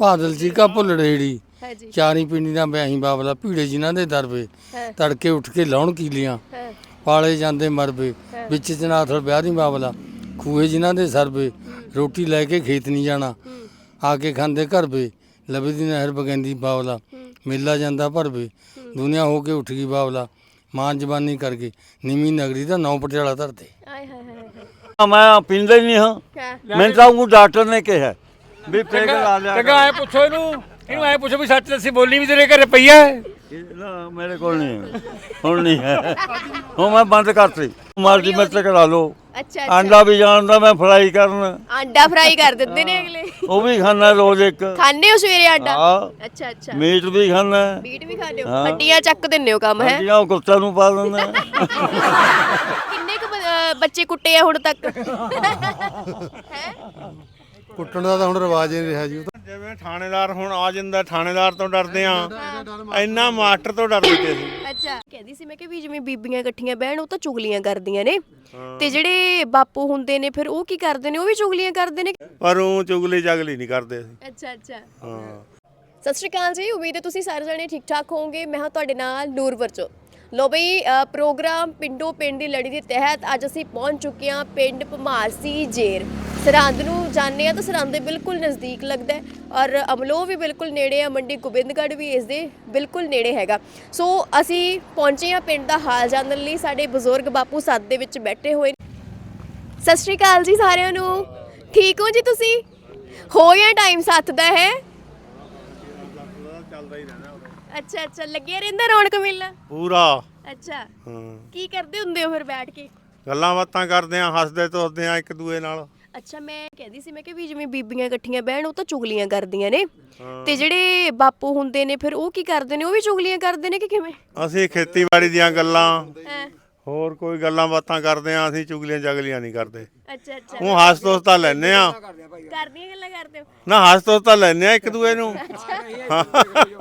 ਬਾਦਲ ਜੀ ਕਾ ਭੁੱਲੜੇੜੀ ਹੈ ਜੀ। ਚਾਰੀ ਪਿੰਡੀ ਦਾ ਵਿਆਹੀ ਬਾਬਲਾ ਭੀੜੇ ਜਿਨ੍ਹਾਂ ਦੇ ਦਰਵੇ ਹੈ। ਤੜਕੇ ਉੱਠ ਕੇ ਲਾਉਣ ਕੀਲੀਆਂ। ਹੈ। ਪਾਲੇ ਜਾਂਦੇ ਮਰਵੇ ਵਿੱਚ ਜਨਾਥਲ ਵਿਆਹ ਦੀ ਬਾਬਲਾ। ਖੂਏ ਜਿਨ੍ਹਾਂ ਦੇ ਸਰਵੇ ਰੋਟੀ ਲੈ ਕੇ ਖੇਤ ਨਹੀਂ ਜਾਣਾ। ਆ ਕੇ ਖਾਂਦੇ ਘਰ ਵੇ। ਲਵੇ ਦੀ ਨਹਿਰ ਬਗੈਂਦੀ ਬਾਬਲਾ। ਮੇਲਾ ਜਾਂਦਾ ਭਰਵੇ ਦੁਨੀਆ ਹੋ ਕੇ ਉੱਠ ਗਈ ਬਾਬਲਾ। ਮਾਂ ਜਵਾਨੀ ਕਰ ਗਈ। ਨਿਮੀ ਨਗਰੀ ਦਾ ਨੌ ਪਟਿਆਲਾ ਧਰਤੇ। ਆਏ ਹਾਏ ਹਾਏ ਹਾਏ। ਹਾਂ, ਮੈਂ ਪੀਂਦਾ ਹੀ ਨਹੀਂ ਹਾਂ। ਮੈਨੂੰ ਤਾਂ ਉਹ ਡਾਕਟਰ ਨੇ ਕਿਹਾ। ਵੀ ਪੈਗ ਲਾ ਲਿਆ ਚੰਗਾ ਐ ਪੁੱਛੋ ਇਹਨੂੰ। ਇਹਨੂੰ ਐ ਪੁੱਛੋ ਵੀ ਸੱਚ ਦੱਸੀ ਬੋਲੀ ਵੀ ਤੇਰੇ ਘਰੇ ਪਈ ਐ ਇਹ? ਨਾ ਮੇਰੇ ਕੋਲ ਨਹੀਂ। ਹੁਣ ਨਹੀਂ ਹੈ। ਹੁਣ ਮੈਂ ਬੰਦ ਕਰਤੀ। ਮਰਜ਼ੀ ਮੇਰੇ ਤੇ ਕਰਾ ਲਓ। ਅੱਛਾ ਅੱਛਾ। ਆਂਡਾ ਵੀ ਜਾਣਦਾ ਮੈਂ ਫਰਾਈ ਕਰਨ। ਆਂਡਾ ਫਰਾਈ ਕਰ ਦਿੰਦੇ ਨੇ ਅਗਲੇ। ਉਹ ਵੀ ਖਾਣਾ ਰੋਜ਼ ਇੱਕ। ਖਾਣੇ ਹੋ ਸਵੇਰੇ ਆਂਡਾ? ਹਾਂ। ਅੱਛਾ ਅੱਛਾ। ਮੀਟ ਵੀ ਖਾਣਾ ਮੀਟ ਵੀ ਹੋ? ਹਾਂ। ਹੱਡੀਆਂ ਚੱਕ ਦਿੰਦੇ ਹੋ ਕੰਮ ਹੈ? ਹੱਡੀਆਂ ਕੁੱਤੇ ਨੂੰ ਪਾ ਦਿੰਦਾ। ਕਿੰਨੇ ਕੁ ਬ- ਅਹ ਬੱਚੇ ਕੁੱਟੇ ਆ ਹੁਣ ਤੱਕ? ਹੈ? ਕੁੱਟਣ ਦਾ ਤਾਂ ਹੁਣ ਰਿਵਾਜ ਹੀ ਨਹੀਂ ਰਿਹਾ ਜੀ ਉਹ ਤਾਂ ਜਿਵੇਂ ਥਾਣੇਦਾਰ ਹੁਣ ਆ ਜਾਂਦਾ ਥਾਣੇਦਾਰ ਤੋਂ ਡਰਦੇ ਆ ਇੰਨਾ ਮਾਸਟਰ ਤੋਂ ਡਰਦੇ ਤੇ ਅਸੀਂ ਅੱਛਾ ਕਹਿੰਦੀ ਸੀ ਮੈਂ ਕਿ ਵੀ ਜਿਵੇਂ ਬੀਬੀਆਂ ਇਕੱਠੀਆਂ ਬਹਿਣ ਉਹ ਤਾਂ ਚੁਗਲੀਆਂ ਕਰਦੀਆਂ ਨੇ। ਤੇ ਜਿਹੜੇ ਬਾਪੂ ਹੁੰਦੇ ਨੇ ਫਿਰ ਉਹ ਕੀ ਕਰਦੇ ਨੇ? ਉਹ ਵੀ ਚੁਗਲੀਆਂ ਕਰਦੇ ਨੇ? ਪਰ ਉਹ ਚੁਗਲੀ ਚਗਲੀ ਨਹੀਂ ਕਰਦੇ ਅਸੀਂ ਅੱਛਾ ਅੱਛਾ। ਹਾਂ। ਸਤਿ ਸ਼੍ਰੀ ਅਕਾਲ ਜੀ ਉਮੀਦ ਹੈ ਤੁਸੀਂ ਸਾਰੇ ਜਣੇ ਠੀਕ ਠਾਕ ਹੋਵੋਗੇ। ਮੈਂ ਹਾਂ ਤੁਹਾਡੇ ਨਾਲ ਨੂਰ ਵਰਚੋ ਲੋ ਬਈ ਅ, ਪ੍ਰੋਗਰਾਮ ਪਿੰਡੋ ਪਿੰਡ ਦੀ ਲੜੀ ਦੇ ਤਹਿਤ ਅੱਜ ਅਸੀਂ ਪਹੁੰਚ ਚੁੱਕੇ ਹਾਂ ਪਿੰਡ ਭਮਾਰਸੀ ਜੇਰ। ਸਰਹੰਦ ਨੂੰ ਜਾਣਦੇ ਆ ਤਾਂ ਸਰਹੰਦ ਦੇ ਬਿਲਕੁਲ ਨਜ਼ਦੀਕ ਲੱਗਦਾ ਹੈ ਔਰ ਅਮਲੋ ਵੀ ਬਿਲਕੁਲ ਨੇੜੇ ਆ ਮੰਡੀ ਗੋਬਿੰਦਗੜ੍ਹ ਵੀ ਇਸ ਦੇ ਬਿਲਕੁਲ ਨੇੜੇ ਹੈਗਾ। ਸੋ ਅਸੀਂ ਪਹੁੰਚੇ ਹਾਂ ਪਿੰਡ ਦਾ ਹਾਲ ਜਾਣਨ ਲਈ ਸਾਡੇ ਬਜ਼ੁਰਗ ਬਾਪੂ ਸੱਤ ਦੇ ਵਿੱਚ ਬੈਠੇ ਹੋਏ। ਸਤਿ ਸ਼੍ਰੀ ਅਕਾਲ ਜੀ ਸਾਰਿਆਂ ਨੂੰ। ਠੀਕ ਹੋ ਜੀ ਤੁਸੀਂ? ਹੋ ਗਿਆ ਟਾਈਮ ਸੱਤ ਦਾ ਹੈ? ਅੱਛਾ ਅੱਛਾ ਲੱਗਿਆ ਰਹਿੰਦਾ ਰੌਣਕ ਮੇਲਾ? ਪੂਰਾ। ਅੱਛਾ ਹਾਂ। ਕੀ ਕਰਦੇ ਹੁੰਦੇ ਹੋ ਫਿਰ ਬੈਠ ਕੇ? ਗੱਲਾਂ ਬਾਤਾਂ ਕਰਦੇ ਆ ਹੱਸਦੇ ਤੋਸਦੇ ਆ ਇੱਕ ਦੂਏ ਨਾਲ। ਅੱਛਾ ਮੈਂ ਕਹਿੰਦੀ ਸੀ ਮੈਂ ਕਿ ਵੀ ਜਿਵੇਂ ਬੀਬੀਆਂ ਇਕੱਠੀਆਂ ਬਹਿਣ ਉਹ ਤਾਂ ਚੁਗਲੀਆਂ ਕਰਦੀਆਂ ਨੇ। ਤੇ ਜਿਹੜੇ ਬਾਪੂ ਹੁੰਦੇ ਨੇ ਫਿਰ ਉਹ ਕੀ ਕਰਦੇ ਨੇ? ਉਹ ਵੀ ਚੁਗਲੀਆਂ ਕਰਦੇ ਨੇ ਕਿ ਕਿਵੇਂ? ਅਸੀਂ ਖੇਤੀਬਾੜੀ ਦੀਆਂ ਗੱਲਾਂ ਹੈਂ? ਹੋਰ ਕੋਈ ਗੱਲਾਂ ਬਾਤਾਂ ਕਰਦੇ ਆ ਅਸੀਂ ਚੁਗਲੀਆਂ ਚਗਲੀਆਂ ਨਹੀਂ ਕਰਦੇ। ਅੱਛਾ ਅੱਛਾ। ਉਹ ਹੱਸ ਤਾਂ ਲੈਨੇ ਆ ਕਰਦੀਆਂ ਗੱਲਾਂ ਕਰਦੇ ਹੋ? ਨਾ ਹੱਸ ਤਾਂ ਲੈਨੇ ਆ ਇੱਕ ਦੂਏ ਨੂੰ।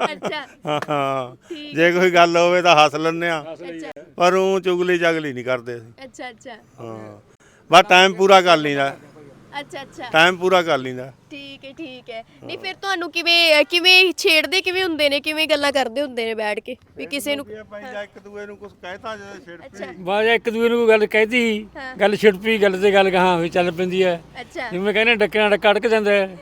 ਅੱਛਾ। ਹਾਂ, ਜੇ ਕੋਈ ਗੱਲ ਹੋਵੇ ਤਾਂ ਹੱਸ ਲੈਨੇ ਆ ਅੱਛਾ। ਪਰ ਉਹ ਚੁਗਲੀ ਚਗਲੀ ਨਹੀਂ ਕਰਦੇ ਅਸੀਂ। ਅੱਛਾ ਅੱਛਾ। ਹਾਂ। ਬਸ ਟਾਈਮ ਪੂਰਾ ਕਰ ਲਈਦਾ। ਅੱਛਾ ਅੱਛਾ। ਟਾਈਮ ਪੂਰਾ ਕਰ ਲਈਦਾ। ਠੀਕ ਹੈ ਠੀਕ ਹੈ। ਨਹੀਂ ਫਿਰ ਤੁਹਾਨੂੰ ਕਿਵੇਂ ਕਿਵੇਂ ਛੇੜਦੇ ਕਿਵੇਂ ਹੁੰਦੇ ਨੇ? ਕਿਵੇਂ ਗੱਲਾਂ ਕਰਦੇ ਹੁੰਦੇ ਨੇ ਬੈਠ ਕੇ? ਵੀ ਕਿਸੇ ਨੂੰ ਭਾਈ ਜਾਂ ਇੱਕ ਦੂਏ ਨੂੰ ਕੁਝ ਕਹਿਤਾ ਜੇ ਛੇੜ ਅੱਛਾ। ਬਾਜ ਇੱਕ ਦੂਏ ਨੂੰ ਗੱਲ ਕਹਿਦੀ ਹਾਂ। ਗੱਲ ਛਿੜਪੀ ਗੱਲ ਤੇ ਗੱਲ ਕਹਾਂ ਵੀ ਚੱਲ ਪੈਂਦੀ ਐ ਅੱਛਾ। ਜਿਵੇਂ ਕਹਿੰਦੇ ਡੱਕਿਆਂ ਡੱਕਾ ਅੜਕ ਜਾਂਦਾ ਹੈ।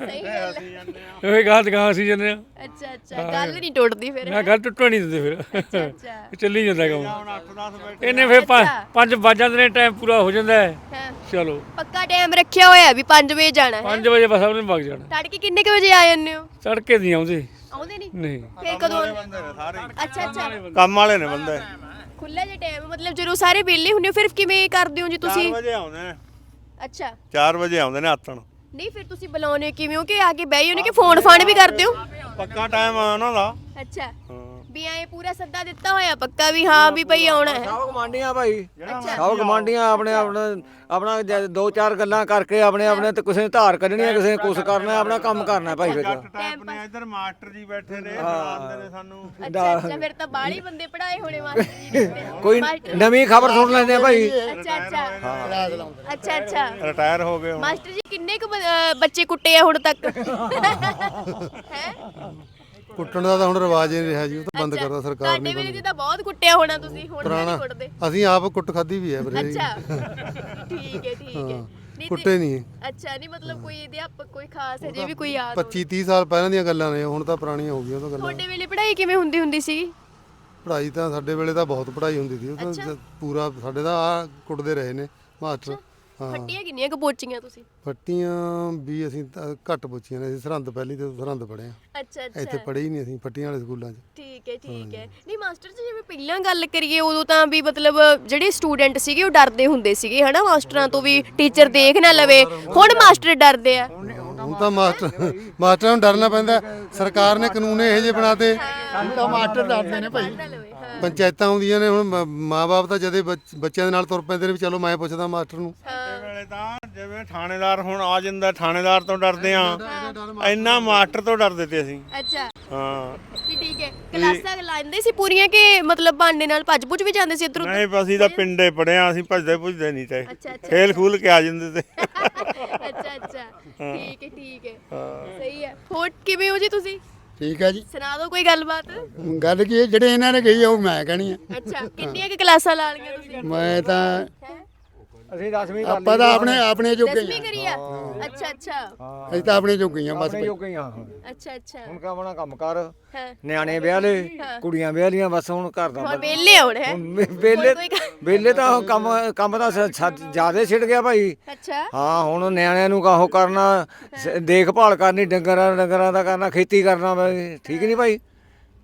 ਸਹੀ ਗੱਲ ਹੈ। ਉਹ ਗਾਹ ਤੇ ਗਾਹ ਸੀ ਜਾਂਦੇ ਆ ਅੱਛਾ ਅੱਛਾ। ਗੱਲ ਨਹੀਂ ਟੁੱਟਦੀ ਫਿਰ। ਮੈਂ ਗੱਲ ਟੁੱਟਣ ਨਹੀਂ ਦਿੰਦੇ ਫਿਰ। ਅੱਛਾ ਚੱਲੀ ਜਾਂਦਾ ਕੰਮ। 8-10 ਬੈਠੇ ਇਹਨੇ ਫਿਰ ਪੰਜ-। ਪੰਜ ਵੱਜ ਜਾਂਦੇ ਨੇ ਟਾਈਮ ਪੂਰਾ ਹੋ ਜਾਂਦਾ ਹੈ। ਹਾਂ। ਚਲੋ। ਪੱਕਾ ਟਾਈਮ ਰੱਖਿਆ ਹੋਇਆ ਵੀ 5 ਵਜੇ ਜਾਣਾ ਹੈ। 5 ਵਜੇ ਬਸ ਉਹਨੇ ਵਗ ਜਾਣਾ। ਤੜਕੇ ਕਿੰਨੇ ਕੁ ਵਜੇ ਆ ਜਾਂਦੇ ਹੋ? ਤੜਕੇ ਨਹੀਂ ਆਉਂਦੇ। ਆਉਂਦੇ ਨਹੀਂ? ਨਹੀਂ। ਫਿਰ ਕਦੋਂ ਬੰਦੇ ਨੇ ਸਾਰੇ ਅੱਛਾ ਅੱਛਾ। ਕੰਮ ਵਾਲੇ ਨੇ ਬੰਦੇ। ਖੁੱਲਾ ਜਿਹਾ ਟਾਈਮ ਮਤਲਬ ਜਦੋਂ ਸਾਰੇ ਵਿਹਲੇ ਹੁੰਦੇ ਹੋ ਫਿਰ ਕਿਵੇਂ ਕਰਦੇ ਹੋ ਜੀ 4 ਤੁਸੀਂ ਵਜੇ ਆਉਂਦੇ ਨੇ ਅੱਛਾ। 4 ਵਜੇ ਆਉਂਦੇ ਨੇ ਆਤਣ ਨਹੀਂ ਫਿਰ ਤੁਸੀਂ ਬੁਲਾਉਨੇ ਹੋ ਕਿਵੇਂ ਹੋ? ਕਿ ਆ ਕੇ ਬਹਿ ਜਾਂਦੇ ਕਿ ਫੋਨ ਫਾਨ ਵੀ ਕਰਦੇ ਹੋ? ਪੱਕਾ ਟਾਈਮ ਆ ਉਹਨਾਂ ਦਾ। ਅੱਛਾ। ਹਾਂ। ਵੀ ਐ ਪੂਰਾ ਸੱਦਾ ਦਿੱਤਾ ਹੋਇਆ ਪੱਕਾ ਵੀ ਹਾਂ ਵੀ ਭਈ ਆਉਣਾ ਹੈ। ਸਭ ਕਮਾਂਡੀਆਂ ਭਾਈ। ਸਭ ਕਮਾਂਡੀਆਂ ਆਪਣੇ ਆਪਣੇ ਆਪਣਾ ਜ- ਦੋ ਚਾਰ ਗੱਲਾਂ ਕਰਕੇ ਆਪਣੇ ਆਪਣੇ ਤੇ ਕਿਸੇ ਨੇ ਧਾਰ ਕੱਢਣੀ ਹੈ ਕਿਸੇ ਨੇ ਕੁਛ ਕਰਨਾ ਆਪਣਾ ਕੰਮ ਕਰਨਾ ਭਾਈ ਫਿਰ ਜੱਟ ਟਾਈਪ ਨੇ ਇੱਧਰ ਮਾਸਟਰ ਜੀ ਬੈਠੇ ਨੇ ਬੁਲਾਉਂਦੇ ਨੇ ਸਾਨੂੰ। ਅੱਛਾ ਅੱਛਾ ਫਿਰ ਤਾਂ ਬਾਹਲੀ ਬੰਦੇ ਪੜਾਏ ਹੋਣੇ ਮਾਸਟਰ ਜੀ ਨੇ। ਕੋਈ ਨਵੀਂ ਖਬਰ ਸੁਣ ਲੈਂਦੇ ਆ ਭਾਈ। ਅੱਛਾ ਅੱਛਾ। ਅੱਛਾ ਅੱਛਾ। ਰਿਟਾਇਰ ਹੋ ਗਏ ਹੁਣ। ਮਾਸਟਰ ਜੀ ਕਿੰਨੇ ਕੁ ਬ- ਅਹ ਬੱਚੇ ਕੁੱਟੇ ਆ ਹੁਣ ਤੱਕ? ਹੈ? ਕੁੱਟਣ ਦਾ ਤਾਂ ਹੁਣ ਰਿਵਾਜ ਹੀ ਨਹੀਂ ਰਿਹਾ ਜੀ ਉਹ ਤਾਂ ਬੰਦ ਕਰਦਾ ਸਰਕਾਰ ਤੁਹਾਡੇ ਨੇ ਵੇਲੇ 'ਚ ਤਾਂ ਬਹੁਤ ਕੁੱਟਿਆ ਹੋਣਾ ਤੁਸੀਂ ਹੁਣ ਨਹੀਂ ਕੁੱਟਦੇ। ਅਸੀਂ ਆਪ ਕੁੱਟ ਖਾਦੀ ਵੀ ਹੈ ਵੀਰੇ ਅੱਛਾ। ਠੀਕ ਹੈ ਠੀਕ ਹੈ। ਨਹੀਂ ਤੇ- ਕੁੱਟੇ ਨਹੀਂ। ਅੱਛਾ ਨਹੀਂ ਮਤਲਬ ਕੋਈ ਅਧਿਆਪਕ ਕੋਈ ਖਾਸ ਹੈ ਜੇ ਵੀ ਕੋਈ ਯਾਦ ਹੋਵੇ 25 30 ਸਾਲ ਪਹਿਲਾਂ ਦੀਆਂ ਗੱਲਾਂ ਨੇ ਹੁਣ ਤਾਂ ਪੁਰਾਣੀਆਂ ਹੋ ਗਈਆਂ ਉਹ ਤਾਂ ਗੱਲਾਂ। ਤੁਹਾਡੇ ਵੇਲੇ ਪੜ੍ਹਾਈ ਕਿਵੇਂ ਹੁੰਦੀ ਹੁੰਦੀ ਸੀ ਪੜ੍ਹਾਈ ਤਾਂ ਸਾਡੇ ਵੇਲੇ ਤਾਂ ਬਹੁਤ ਪੜ੍ਹਾਈ ਹੁੰਦੀ ਸੀ ਉਹ ਤਾਂ ਜ- ਪੂਰਾ ਸਾਡੇ ਤਾਂ ਆ ਕੁੱਟਦੇ ਰਹੇ ਨੇ ਮਾਸਟਰ। ਹਾਂ। ਫੱਟੀਆਂ ਕਿੰਨੀਆਂ ਕੁ ਪੋਚੀਆਂ ਤੁਸੀਂ? ਫੱਟੀਆਂ ਵੀ ਅਸੀਂ ਤਾਂ ਘੱਟ ਪੁੱਛੀਆਂ ਨੇ ਅਸੀਂ ਸਰਹੰਦ ਪਹਿਲੀ ਤੇ ਸਰਹੰਦ ਪੜ੍ਹੇ ਆ। ਅੱਛਾ ਇੱਥੇ ਪੜ੍ਹੇ ਹੀ ਨਹੀਂ ਅਸੀਂ ਫੱਟੀਆਂ ਵਾਲੇ ਸਕੂਲਾਂ 'ਚ। ਠੀਕ ਹੈ ਠੀਕ ਹੈ। ਨਹੀਂ ਮਾਸਟਰ ਜੀ ਜਿਵੇਂ ਪਹਿਲਾਂ ਗੱਲ ਕਰੀਏ ਉਦੋਂ ਤਾਂ ਵੀ ਮਤਲਬ ਜਿਹੜੇ ਸਟੂਡੈਂਟ ਸੀਗੇ ਉਹ ਡਰਦੇ ਹੁੰਦੇ ਸੀਗੇ ਹਨਾ? ਮਾਸਟਰਾਂ ਤੋਂ ਵੀ ਟੀਚਰ ਦੇਖ ਨਾ ਲਵੇ। ਹੁਣ ਮਾਸਟਰ ਡਰਦੇ ਆ। ਹੁਣ ਤਾਂ ਮਾਸਟਰ ਮਾਸਟਰਾਂ ਨੂੰ ਡਰਨਾ ਪੈਂਦਾ ਸਰਕਾਰ ਨੇ ਕਾਨੂੰਨ ਇਹੋ ਜਿਹੇ ਬਣਾਤੇ ਹੁਣ ਤਾਂ ਮਾਸਟਰ ਡਰਦੇ ਨੇ ਭਾਈ। ਪੰਚਾਇਤਾਂ ਆਉਂਦੀਆਂ ਨੇ ਹੁਣ ਮਾਪੇ ਤਾਂ ਜਦੇ ਬੱਚ- ਬੱਚਿਆਂ ਦੇ ਨਾਲ ਤੁਰ ਪੈਂਦੇ ਨੇ ਵੀ ਚਲੋ ਮੈਂ ਪੁੱਛਦਾ ਮਾਸਟਰ ਨੂੰ। ਸਾਡੇ ਵੇਲੇ ਤਾਂ ਜਿਵੇਂ ਥਾਣੇਦਾਰ ਹੁਣ ਆ ਜਾਂਦਾ ਥਾਣੇਦਾਰ ਤੋਂ ਡਰਦੇ ਆ ਇੰਨਾ ਮਾਸਟਰ ਤੋਂ ਡਰਦੇ ਤੇ ਅਸੀਂ। ਅੱਛਾ। ਹਾਂ। ਠੀਕ ਹੈ। ਕਲਾਸਾਂ ਲਾਉਂਦੇ ਸੀ ਪੂਰੀਆਂ ਕਿ ਮਤਲਬ ਬਹਾਨੇ ਨਾਲ ਭੱਜ ਭੁੱਜ ਵੀ ਜਾਂਦੇ ਸੀ ਇੱਧਰ ਉੱਧਰ? ਨਹੀਂ ਅਸੀਂ ਤਾਂ ਪਿੰਡੇ ਪੜਿਆ ਅਸੀਂ ਭੱਜਦੇ ਭੁੱਜਦੇ ਨਹੀਂ ਤੇ। ਅੱਛਾ, ਅੱਛਾ, ਖੇਲ ਖੂਲ ਕੇ ਆ ਜਾਂਦੇ ਤੇ। ਅੱਛਾ ਅੱਛਾ। ਠੀਕ ਹੈ ਠੀਕ ਹੈ। ਸਹੀ ਹੈ। ਹੋਰ ਕਿਵੇਂ ਹੋ ਜੀ ਤੁਸੀਂ? ਠੀਕ ਹੈ ਜੀ। ਸੁਣਾ ਦਿਓ ਕੋਈ ਗੱਲਬਾਤ। ਗੱਲ ਕੀ ਹੈ ਜਿਹੜੇ ਇਹਨਾਂ ਨੇ ਕਹੀ ਆ ਉਹ ਮੈਂ ਕਹਿਣੀ ਆ। ਅੱਛਾ ਕਿੰਨੀਆਂ ਕਿ ਕਲਾਸਾਂ ਲਾ ਲਈਆਂ ਤੁਸੀਂ? ਮੈਂ ਤਾਂ ਅਸੀਂ 10ਵੀਂ ਕਰ ਆਪਾਂ ਤਾਂ ਆਪਣੇ ਆਪਣੇ ਜੋਗੇ ਦਸਵੀਂ ਹੀ ਕਰੀ ਆ? ਅੱਛਾ ਅੱਛਾ। ਅਸੀਂ ਤਾਂ ਆਪਣੇ ਜੋਗੇ ਹੀ ਆ ਬਸ ਆਪਣੇ ਜੋਗੇ ਹੀ ਅੱਛਾ ਅੱਛਾ। ਹੁਣ ਕਾ ਆਪਣਾ ਕੰਮ ਕਰ। ਹਾਂ। ਨਿਆਣੇ ਵਿਆਹ ਲੈ ਕੁੜੀਆਂ ਵਿਆਹ ਲੀਆਂ ਬਸ ਹੁਣ ਘਰ ਦਾ ਹੁਣ ਵਿਹਲੇ ਹੋਣ ਹੈ? ਵੇਲੇ ਕੋਈ ਕੰਮ- ਵੇਲੇ ਤਾਂ ਹੁਣ ਕੰਮ ਕੰਮ ਤਾਂ ਜ਼ਿਆਦਾ ਛਿੜ ਗਿਆ ਭਾਈ। ਅੱਛਾ। ਹਾਂ ਹੁਣ ਨਿਆਣਿਆਂ ਨੂੰ ਕਾਹੋ ਕਰਨਾ? ਸ- ਦੇਖਭਾਲ ਕਰਨੀ ਡੰਗਰਾਂ ਡੰਗਰਾਂ ਦਾ ਕਰਨਾ ਖੇਤੀ ਕਰਨਾ ਠੀਕ ਨਹੀਂ ਭਾਈ?